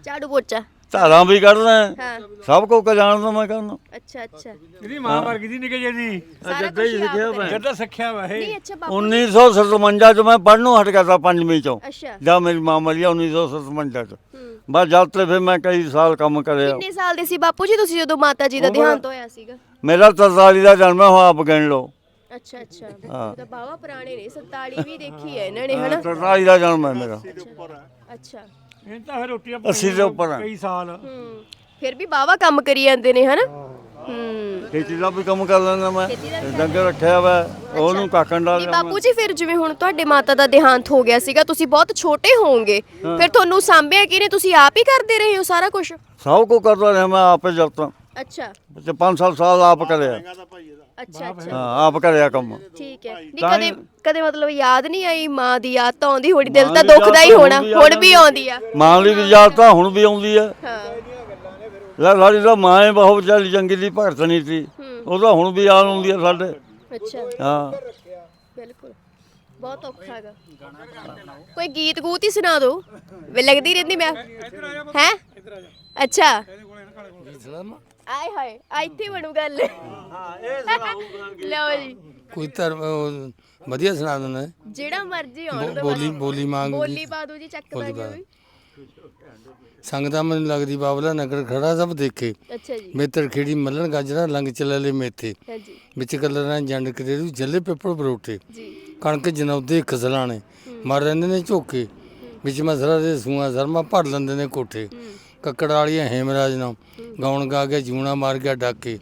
ਝਾੜੂ ਪੋਚਾ। ਧਾਰਾਂ ਵੀ ਕੱਢਦਾ ਹਾਂ। ਸਭ ਕੁਝ ਜਾਣਦਾ ਮੈਂ ਕਰਨਾ ਅੱਛਾ ਅੱਛਾ। ਇਹਦੀ ਮਾਂ ਮਰ ਗਈ ਦੀ ਨਿਕਲ ਜਿਹਦੀ ਸਾਰਾ ਜੱਦਾਂ ਹੀ ਕੁਝ ਸਿੱਖਿਆ ਮੈਂ। ਜੱਦਾ ਸਿੱਖਿਆ ਵਾ ਇਹ। ਨਹੀਂ ਅੱਛਾ ਬਾਪੂ 1957 ਚ ਮੈਂ ਪੜਨੋਂ ਹਟ ਗਿਆ ਤਾਂ ਪੰਜਵੀਂ ਚੋਂ। ਅੱਛਾ। ਜਦ ਮੇਰੀ ਮਾਂ ਮਰੀ ਆ 1957 ਚ। ਹੂੰ। ਬਸ ਜਦ ਤੇ ਫਿਰ ਮੈਂ ਕਈ ਸਾਲ ਕੰਮ ਕਰਿਆ। ਕਿੰਨੇ ਸਾਲ ਦੇ ਸੀ ਬਾਪੂ ਜੀ ਤੁਸੀਂ ਜਦੋਂ ਮਾਤਾ ਜੀ ਦਾ ਦੇਹਾਂਤ ਹੋਇਆ ਸੀਗਾ? ਮੇਰਾ 43 ਦਾ ਜਨਮ ਹੈ, ਹੁਣ ਆਪ ਗਿਣ ਲਓ। ਅੱਛਾ ਅੱਛਾ। ਤਾਂ ਬਾਵਾ ਪੁਰਾਣੇ ਨੇ 47 ਵੀ ਦੇਖੀ ਹੈ ਇਹਨਾਂ ਨੇ ਹਨਾ? 43 ਦਾ ਜਨਮ ਹੈ ਮੇਰਾ। ਅੱਛਾ। ਇਹ ਤਾਂ ਫਿਰ ਰੋਟੀਆਂ ਅੱਸੀ ਦੇ ਉੱਪਰ ਆ। ਕਈ ਸਾਲ। ਹੂੰ ਫਿਰ ਵੀ ਬਾਵਾ ਕੰਮ ਕਰੀ ਜਾਂਦੇ ਨੇ ਹਨਾ? ਹੂੰ। ਖੇਤੀ ਦਾ ਵੀ ਕੰਮ ਕਰ ਲੈਂਦਾ ਮੈਂ। ਡੰਗਰ ਰੱਖਿਆ ਵਾ ਉਹਨੂੰ ਕਾਕਣ ਦਾ ਨਹੀਂ ਬਾਪੂ ਜੀ ਫਿਰ ਜਿਵੇਂ ਹੁਣ ਤੁਹਾਡੇ ਮਾਤਾ ਦਾ ਦੇਹਾਂਤ ਹੋ ਗਿਆ ਸੀਗਾ ਤੁਸੀਂ ਬਹੁਤ ਛੋਟੇ ਹੋਵੋਗੇ। ਫਿਰ ਤੁਹਾਨੂੰ ਸਾਂਭਿਆ ਕਿਹਨੇ? ਤੁਸੀਂ ਆਪ ਹੀ ਕਰਦੇ ਰਹੇ ਹੋ ਸਾਰਾ ਕੁਝ ਸਭ ਕੁਝ ਕਰਦਾ ਰਿਹਾ ਮੈਂ ਆਪੇ ਜਦ ਤਾਂ ਅੱਛਾ। ਤੇ 5-7 ਸਾਲ ਆਪ ਕਰਿਆ। ਅੱਛਾ ਅੱਛਾ। ਹਾਂ ਆਪ ਕਰਿਆ ਕੰਮ। ਠੀਕ ਹੈ। ਨਹੀਂ ਤਾਂ ਕਦੇ ਕਦੇ ਮਤਲਬ ਯਾਦ ਨਹੀਂ ਆਈ ਮਾਂ ਦੀ ਯਾਦ ਤਾਂ ਆਉਂਦੀ ਹੋਣੀ ਦਿਲ ਮਾਂ ਤਾਂ ਦੀ ਯਾਦ ਦੁਖਦਾ ਹੀ ਤਾਂ ਹੋਣਾ ਹੁਣ ਵੀ ਹੁਣ ਵੀ ਆਉਂਦੀ ਆ। ਮਾਂ ਵੀ ਯਾਦ ਤਾਂ ਹੁਣ ਵੀ ਆਉਂਦੀ ਹੈ ਹਾਂ। ਲੈ ਸਾਡੀ ਤਾਂ ਮਾਂ ਹੀ ਬਹੁਤ ਵਿਚਾਰੀ ਜੰਗੀ ਦੀ ਭਗਤ ਨਹੀਂ ਸੀ। ਉਹ ਤਾਂ ਹੁਣ ਵੀ ਯਾਦ ਆਉਂਦੀ ਹੈ ਸਾਡੇ। ਅੱਛਾ। ਹਾਂ। ਬਿਲਕੁਲ। ਬਹੁਤ ਔਖਾ ਹੈਗਾ। ਕੋਈ ਗੀਤ ਗੂਤ ਹੀ ਸੁਣਾ ਦਿਓ। ਵੇ ਲੱਗਦੀ ਰਹਿੰਦੀ ਮੈਂ। ਹੈ? ਅੱਛਾ। ਆਏ ਹਾਏ ਆ ਇੱਥੇ ਬਣੂ ਗੱਲ। ਲਓ ਜੀ। ਕੋਈ ਧਰਮ ਉਹ ਵਧੀਆ ਸੁਣਾ ਦਿੰਦਾ ਜਿਹੜਾ ਮਰਜ਼ੀ ਆਉਣ ਦੋ ਬੋਲੀ ਬੋਲੀ ਮੰਗ ਬੋਲੀ ਪਾ ਦਿਓ ਜੀ ਚੱਕ ਬੋਲੀ ਦਾਂਗੇ ਪਾ ਵੀ। ਸੰਗਦਾ ਮੈਨੂੰ ਲੱਗਦੀ ਬਾਬਲਾ ਨਗਰ ਖੜਾ ਸਭ ਦੇਖੇ। ਅੱਛਾ ਜੀ। ਮੇਤਰ ਖੇੜੀ ਮੱਲਣ ਗਾਜਰਾ ਲੰਗ ਚਲਲੇ ਮੇਥੇ। ਹਾਂਜੀ ਵਿੱਚ ਕਲਰਾਂ ਜੰਡ ਕਦੇਰੂ ਜੱਲੇ ਪੇਪਰ ਬਰੋਟੇ ਜੀ। ਕਣਕ ਜਨੌਦੇ ਖਸਲਾਣੇ। ਮਰ ਰਹਿੰਦੇ ਨੇ ਝੋਕੇ। ਵਿੱਚ ਮਸਰਾ ਦੇ ਸੂਆਂ ਸਰਮਾ ਭਰ ਲੈਂਦੇ ਨੇ ਕੋਠੇ। ਕੱਕੜ ਵਾਲੀਆਂ ਹੇਮਰਾਜ ਨਾਲ ਗਾਉਣ ਗਾ ਕੇ ਜੂਣਾ ਮਾਰ ਗਿਆ ਡਾਕੇ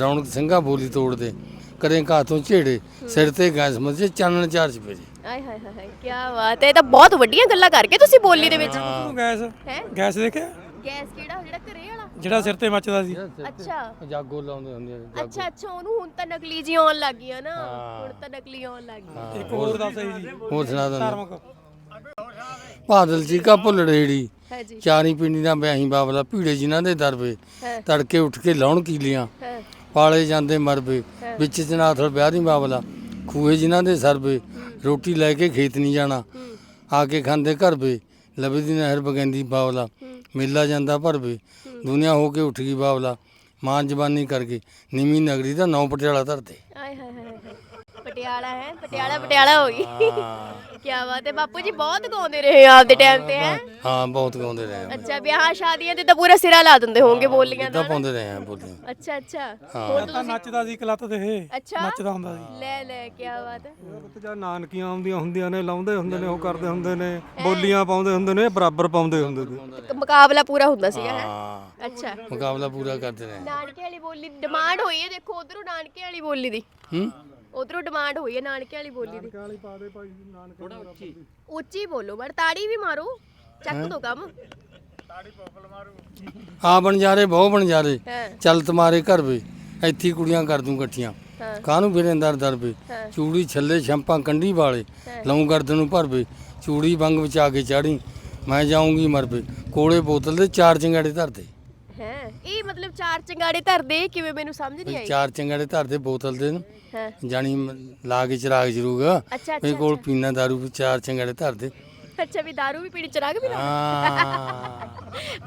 ਰੌਣਕ ਸਿੰਘਾ ਬੋਲੀ ਤੋੜਦੇ। ਕਰੇ ਘਾਤੋਂ ਝੇੜੇ ਸਿਰ ਤੇ ਗੈਸ ਮੱਝੇ ਚਾਨਣ ਚਾਰ ਚਪੇਰੇ ਆਏ ਹਾਏ ਹਾਏ ਕੀ ਬਾਤ ਹੈ ਇਹ ਤਾਂ ਬਹੁਤ ਵੱਡੀਆਂ ਗੱਲਾਂ ਕਰਕੇ ਤੁਸੀਂ ਬੋਲੀ ਦੇ ਵਿੱਚ। ਗੈਸ? ਹੈ? ਗੈਸ ਦੇਖਿਆ? ਗੈਸ ਕਿਹੜਾ ਜਿਹੜਾ ਘਰੇ ਵਾਲਾ? ਜਿਹੜਾ ਸਿਰ ਤੇ ਮੱਚਦਾ ਸੀ। ਅੱਛਾ। ਜਾਗੋ ਲਾਉਂਦੇ ਹੁੰਦੇ ਨੇ ਅੱਛਾ ਅੱਛਾ ਉਹਨੂੰ ਹੁਣ ਤਾਂ ਨਕਲੀ ਜੀ ਆਉਣ ਲੱਗ ਗਈਆਂ ਨਾ। ਹਾਂ। ਹੁਣ ਤਾਂ ਨਕਲੀ ਆਉਣ ਲੱਗ ਗਈ। ਇੱਕ ਹੋਰ ਦੱਸ ਜੀ ਹੋਰ ਸੁਣਾ ਦਿੰਦਾ। ਧਾਰਮਿਕ। ਬਾਦਲ ਜੀ ਕਾ ਭੁੱਲੜੇੜੀ ਹੈ ਜੀ। ਚਾਰੀ ਪਿੰਡੀ ਦਾ ਵਿਆਹੀ ਬਾਬਲਾ ਭੀੜੇ ਜਿਨ੍ਹਾਂ ਦੇ ਦਰਵੇ ਹੈ। ਤੜਕੇ ਉੱਠ ਕੇ ਲਾਉਣ ਕੀਲੀਆਂ ਹੈ। ਪਾਲੇ ਜਾਂਦੇ ਮਰਬੇ ਵਿੱਚ ਜਨਾਥਲ ਵਿਆਹ ਦੀ ਬਾਬਲਾ ਖੂਏ ਜਿਨ੍ਹਾਂ ਦੇ ਸਰਬੇ ਰੋਟੀ ਲੈ ਕੇ ਖੇਤ ਨਹੀਂ ਜਾਣਾ ਆ ਕੇ ਖਾਂਦੇ ਘਰ ਵੇ ਲਵੇ ਦੀ ਨਹਿਰ ਬਗੈਂਦੀ ਬਾਬਲਾ ਮੇਲਾ ਜਾਂਦਾ ਭਰਵੇ ਦੁਨੀਆ ਹੋ ਕੇ ਉੱਠ ਗਈ ਬਾਬਲਾ ਮਾਂ ਜਵਾਨੀ ਕਰ ਗਈ ਨੀਵੀਂ ਨਗਰੀ ਦਾ ਨੌ ਪਟਿਆਲਾ ਧਰਦੇ ਆਏ ਹਾਏ ਹਾਏ। ਪਟਿਆਲਾ ਹੈ ਪਟਿਆਲਾ ਪਟਿਆਲਾ ਹੋ ਗਈ। ਹਾਂ। ਕੀ ਬਾਤ ਹੈ ਬਾਪੂ ਜੀ ਬਹੁਤ ਗਾਉਂਦੇ ਰਹੇ ਆ ਆਪਦੇ ਟਾਈਮ ਤੇ ਹੈ? ਹਾਂ ਬਹੁਤ ਗਾਉਂਦੇ ਰਹੇ ਆ ਅੱਛਾ ਵਿਆਹ ਸ਼ਾਦੀਆਂ ਤੇ ਤਾਂ ਪੂਰਾ ਸਿਰਾ ਲਾ ਦਿੰਦੇ ਹੋਵੋਗੇ ਬੋਲੀਆਂ ਦਾ ਪਾਉਂਦੇ ਰਹੇ ਆ ਬੋਲੀਆਂ। ਅੱਛਾ ਅੱਛਾ। ਹਾਂ। ਹੁਣ ਤਾਂ ਤੁਸੀਂ? ਨੱਚਦਾ ਸੀ ਕਲੱਤ ਤੇ ਇਹ ਅੱਛਾ। ਨੱਚਦਾ ਹੁੰਦਾ ਸੀ। ਲੈ ਲੈ ਕੀ ਬਾਤ ਹੈ। ਤੇ ਜਾਂ ਨਾਨਕੀਆਂ ਆਉਂਦੀਆਂ ਹੁੰਦੀਆਂ ਨੇ ਲਾਉਂਦੇ ਹੁੰਦੇ ਨੇ ਉਹ ਕਰਦੇ ਹੁੰਦੇ ਨੇ ਬੋਲੀਆਂ ਪਾਉਂਦੇ ਹੁੰਦੇ ਨੇ ਬਰਾਬਰ ਪਾਉਂਦੇ ਹੁੰਦੇ ਨੇ। ਇੱਕ ਮੁਕਾਬਲਾ ਪੂਰਾ ਹੁੰਦਾ ਸੀਗਾ ਹੈ? ਹਾਂ। ਅੱਛਾ। ਮੁਕਾਬਲਾ ਪੂਰਾ ਕਰਦੇ ਰਹੇ ਨਾਨਕੇ ਵਾਲੀ ਬੋਲੀ ਡਿਮਾਂਡ ਹੋਈ ਹੈ ਦੇਖੋ ਉਧਰੋਂ ਨਾਨਕੇ ਵਾਲੀ ਬੋਲੀ ਦੀ। ਹੂੰ? ਉਧਰੋਂ ਡਿਮਾਂਡ ਹੋਈ ਹੈ ਨਾਨਕੇ ਵਾਲੀ ਬੋਲੀ ਦੀ। ਉੱਚੀ। ਬੋਲੋ ਪਰ ਤਾੜੀ ਵੀ ਮਾਰੋ ਚੱਕ ਦੋ ਕੰਮ। ਆ ਬਣਜਾਰੇ ਬਹੁ ਬਣਜਾਰੇ ਹਾਂ। ਚੱਲ ਤੁਮਾਰੇ ਘਰ ਵੇ ਇੱਥੇ ਹੀ ਕੁੜੀਆਂ ਕਰ ਦੂੰ ਇਕੱਠੀਆਂ। ਹਾਂ। ਕਾਹਨੂੰ ਫਿਰੇ ਦਰ ਦਰ ਵੇ? ਹਾਂ। ਚੂੜੀ ਛੱਲੇ ਛੰਪਾਂ ਕੰਢੀ ਵਾਲੇ ਲਊ ਗਰਦਨ ਨੂੰ ਭਰਵੇ ਚੂੜੀ ਬੰਗ ਵਿਚਾ ਕੇ ਚਾੜੀ। ਮੈਂ ਜਾਊਂਗੀ ਮਰਵੇ ਕੋਲੇ ਬੋਤਲ ਦੇ ਚਾਰ ਚੰਗਾੜੇ ਧਰਦੇ। ਹੈ? ਇਹ ਮਤਲਬ ਚਾਰ ਚੰਗਾੜੇ ਧਰਦੇ ਕਿਵੇਂ ਮੈਨੂੰ ਸਮਝ ਨਹੀਂ ਆਈ? ਚਾਰ ਚੰਗਾੜੇ ਧਰਦੇ ਬੋਤਲ ਦੇ ਨੂੰ। ਹਾਂ। ਜਾਣੀ ਲਾ ਕੇ ਚਰਾਗ ਜਰੂਗਾ। ਅੱਛਾ ਮੇਰੇ ਕੋਲ ਪੀਣਾ ਦਾਰੂ ਵੀ ਚਾਰ ਚੰਗਾੜੇ ਧਰਦੇ। ਅੱਛਾ ਵੀ दारू ਵੀ ਪੀਣੀ ਚਰਾਗ ਵੀ? ਹਾਂ।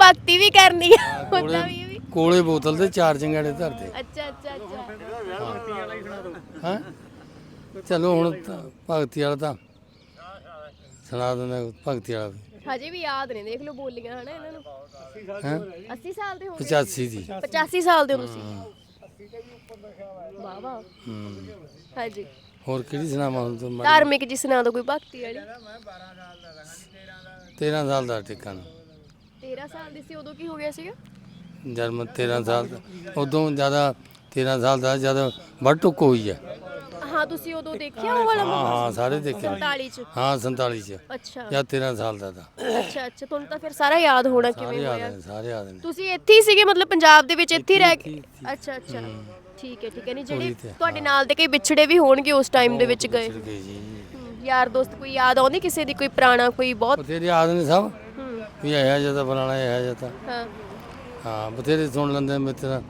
ਭਗਤੀ ਵੀ ਕਰਨੀ ਆ ਹੁੰਦਾ ਵੀ ਕੋਲੇ ਬੋਤਲ ਦੇ ਚਾਰ ਚੰਗਾੜੇ ਧਰਦੇ। ਅੱਛਾ ਅੱਛਾ ਅੱਛਾ। ਹਾਂ। ਚਲੋ ਹੁਣ ਭਗਤੀ ਵਾਲਾ ਤਾਂ। ਸੁਣਾ ਦਿੰਦਾ ਭਗਤੀ ਵਾਲਾ। ਵੀ ਹਜੇ ਵੀ ਯਾਦ ਨੇ ਦੇਖ ਲਓ ਬੋਲੀਆਂ ਹਨਾ ਇਹਨਾਂ ਨੂੰ। ਹੈਂ 80 ਸਾਲ ਦੇ ਹੋ? ਗਏ 85 ਦੀ 85 ਸਾਲ ਦੇ ਹੋ ਤੁਸੀਂ। ਵਾਹ ਵਾਹ। ਹੂੰ। ਹਾਂਜੀ। ਹੋਰ ਕਿਹੜੀ ਸੁਣਾਵਾਂ ਹੁਣ ਤੂੰ ਧਾਰਮਿਕ ਜੀ ਸੁਣਾ ਦਿਓ ਕੋਈ ਭਗਤੀ ਵਾਲੀ? 13 ਸਾਲ ਦਾ ਟਿੱਕਾ 13 ਸਾਲ ਦੀ ਸੀ ਉਦੋਂ ਕੀ ਹੋ ਗਿਆ ਸੀਗਾ? ਜਦ ਮੈਂ 13 ਸਾਲ ਦਾ ਉਦੋਂ ਜ਼ਿਆਦਾ 13 ਸਾਲ ਦਾ ਜਦ ਵੱਡ ਟੁੱਕ ਹੋਈ ਹੈ ਹਾਂ ਤੁਸੀਂ ਉਦੋਂ ਦੇਖਿਆ ਉਹ ਵਾਲਾ ਹਾਂ ਹਾਂ ਸਾਰੇ ਦੇਖੇ 47 ਚ? ਹਾਂ 47 ਚ। ਅੱਛਾ। ਜਾਂ 13 ਸਾਲ ਦਾ ਤਾਂ। ਅੱਛਾ ਅੱਛਾ ਤੁਹਾਨੂੰ ਤਾਂ ਫਿਰ ਸਾਰਾ ਯਾਦ ਹੋਣਾ ਸਾਰੇ ਕਿਵੇਂ ਹੋਇਆ? ਸਾਰੇ ਯਾਦ ਨੇ। ਤੁਸੀਂ ਇੱਥੇ ਹੀ ਸੀਗੇ ਮਤਲਬ ਪੰਜਾਬ ਦੇ ਵਿੱਚ ਇੱਥੇ ਹੀ ਰਹਿ ਕੇ ਅੱਛਾ ਅੱਛਾ। ਠੀਕ ਹੈ ਠੀਕ ਹੈ। ਨਹੀਂ ਜਿਹੜੇ ਤੇ, ਤੁਹਾਡੇ ਨਾਲ ਦੇ ਕਈ ਵਿਛੜੇ ਵੀ ਹੋਣਗੇ ਉਸ ਟਾਈਮ ਦੇ ਵਿੱਚ ਗਏ। ਵਿਛੜ ਗਏ ਜੀ। ਹਮ, ਯਾਰ ਦੋਸਤ ਕੋਈ ਯਾਦ ਆਉਂਦੀ ਕਿਸੇ ਦੀ? ਕੋਈ ਪੁਰਾਣਾ ਕੋਈ ਬਹੁਤ? ਬਥੇਰੇ ਯਾਦ ਨੇ ਸਭ। ਹਮ, ਵੀ ਜਿਹਾ ਤਾਂ ਫਲਾਣਾ ਜਿਹਾ ਤਾਂ। ਹਾਂ। ਹਾਂ ਬਥੇਰੇ ਸੁਣ ਲੈਂਦੇ ਮਿੱਤਰ।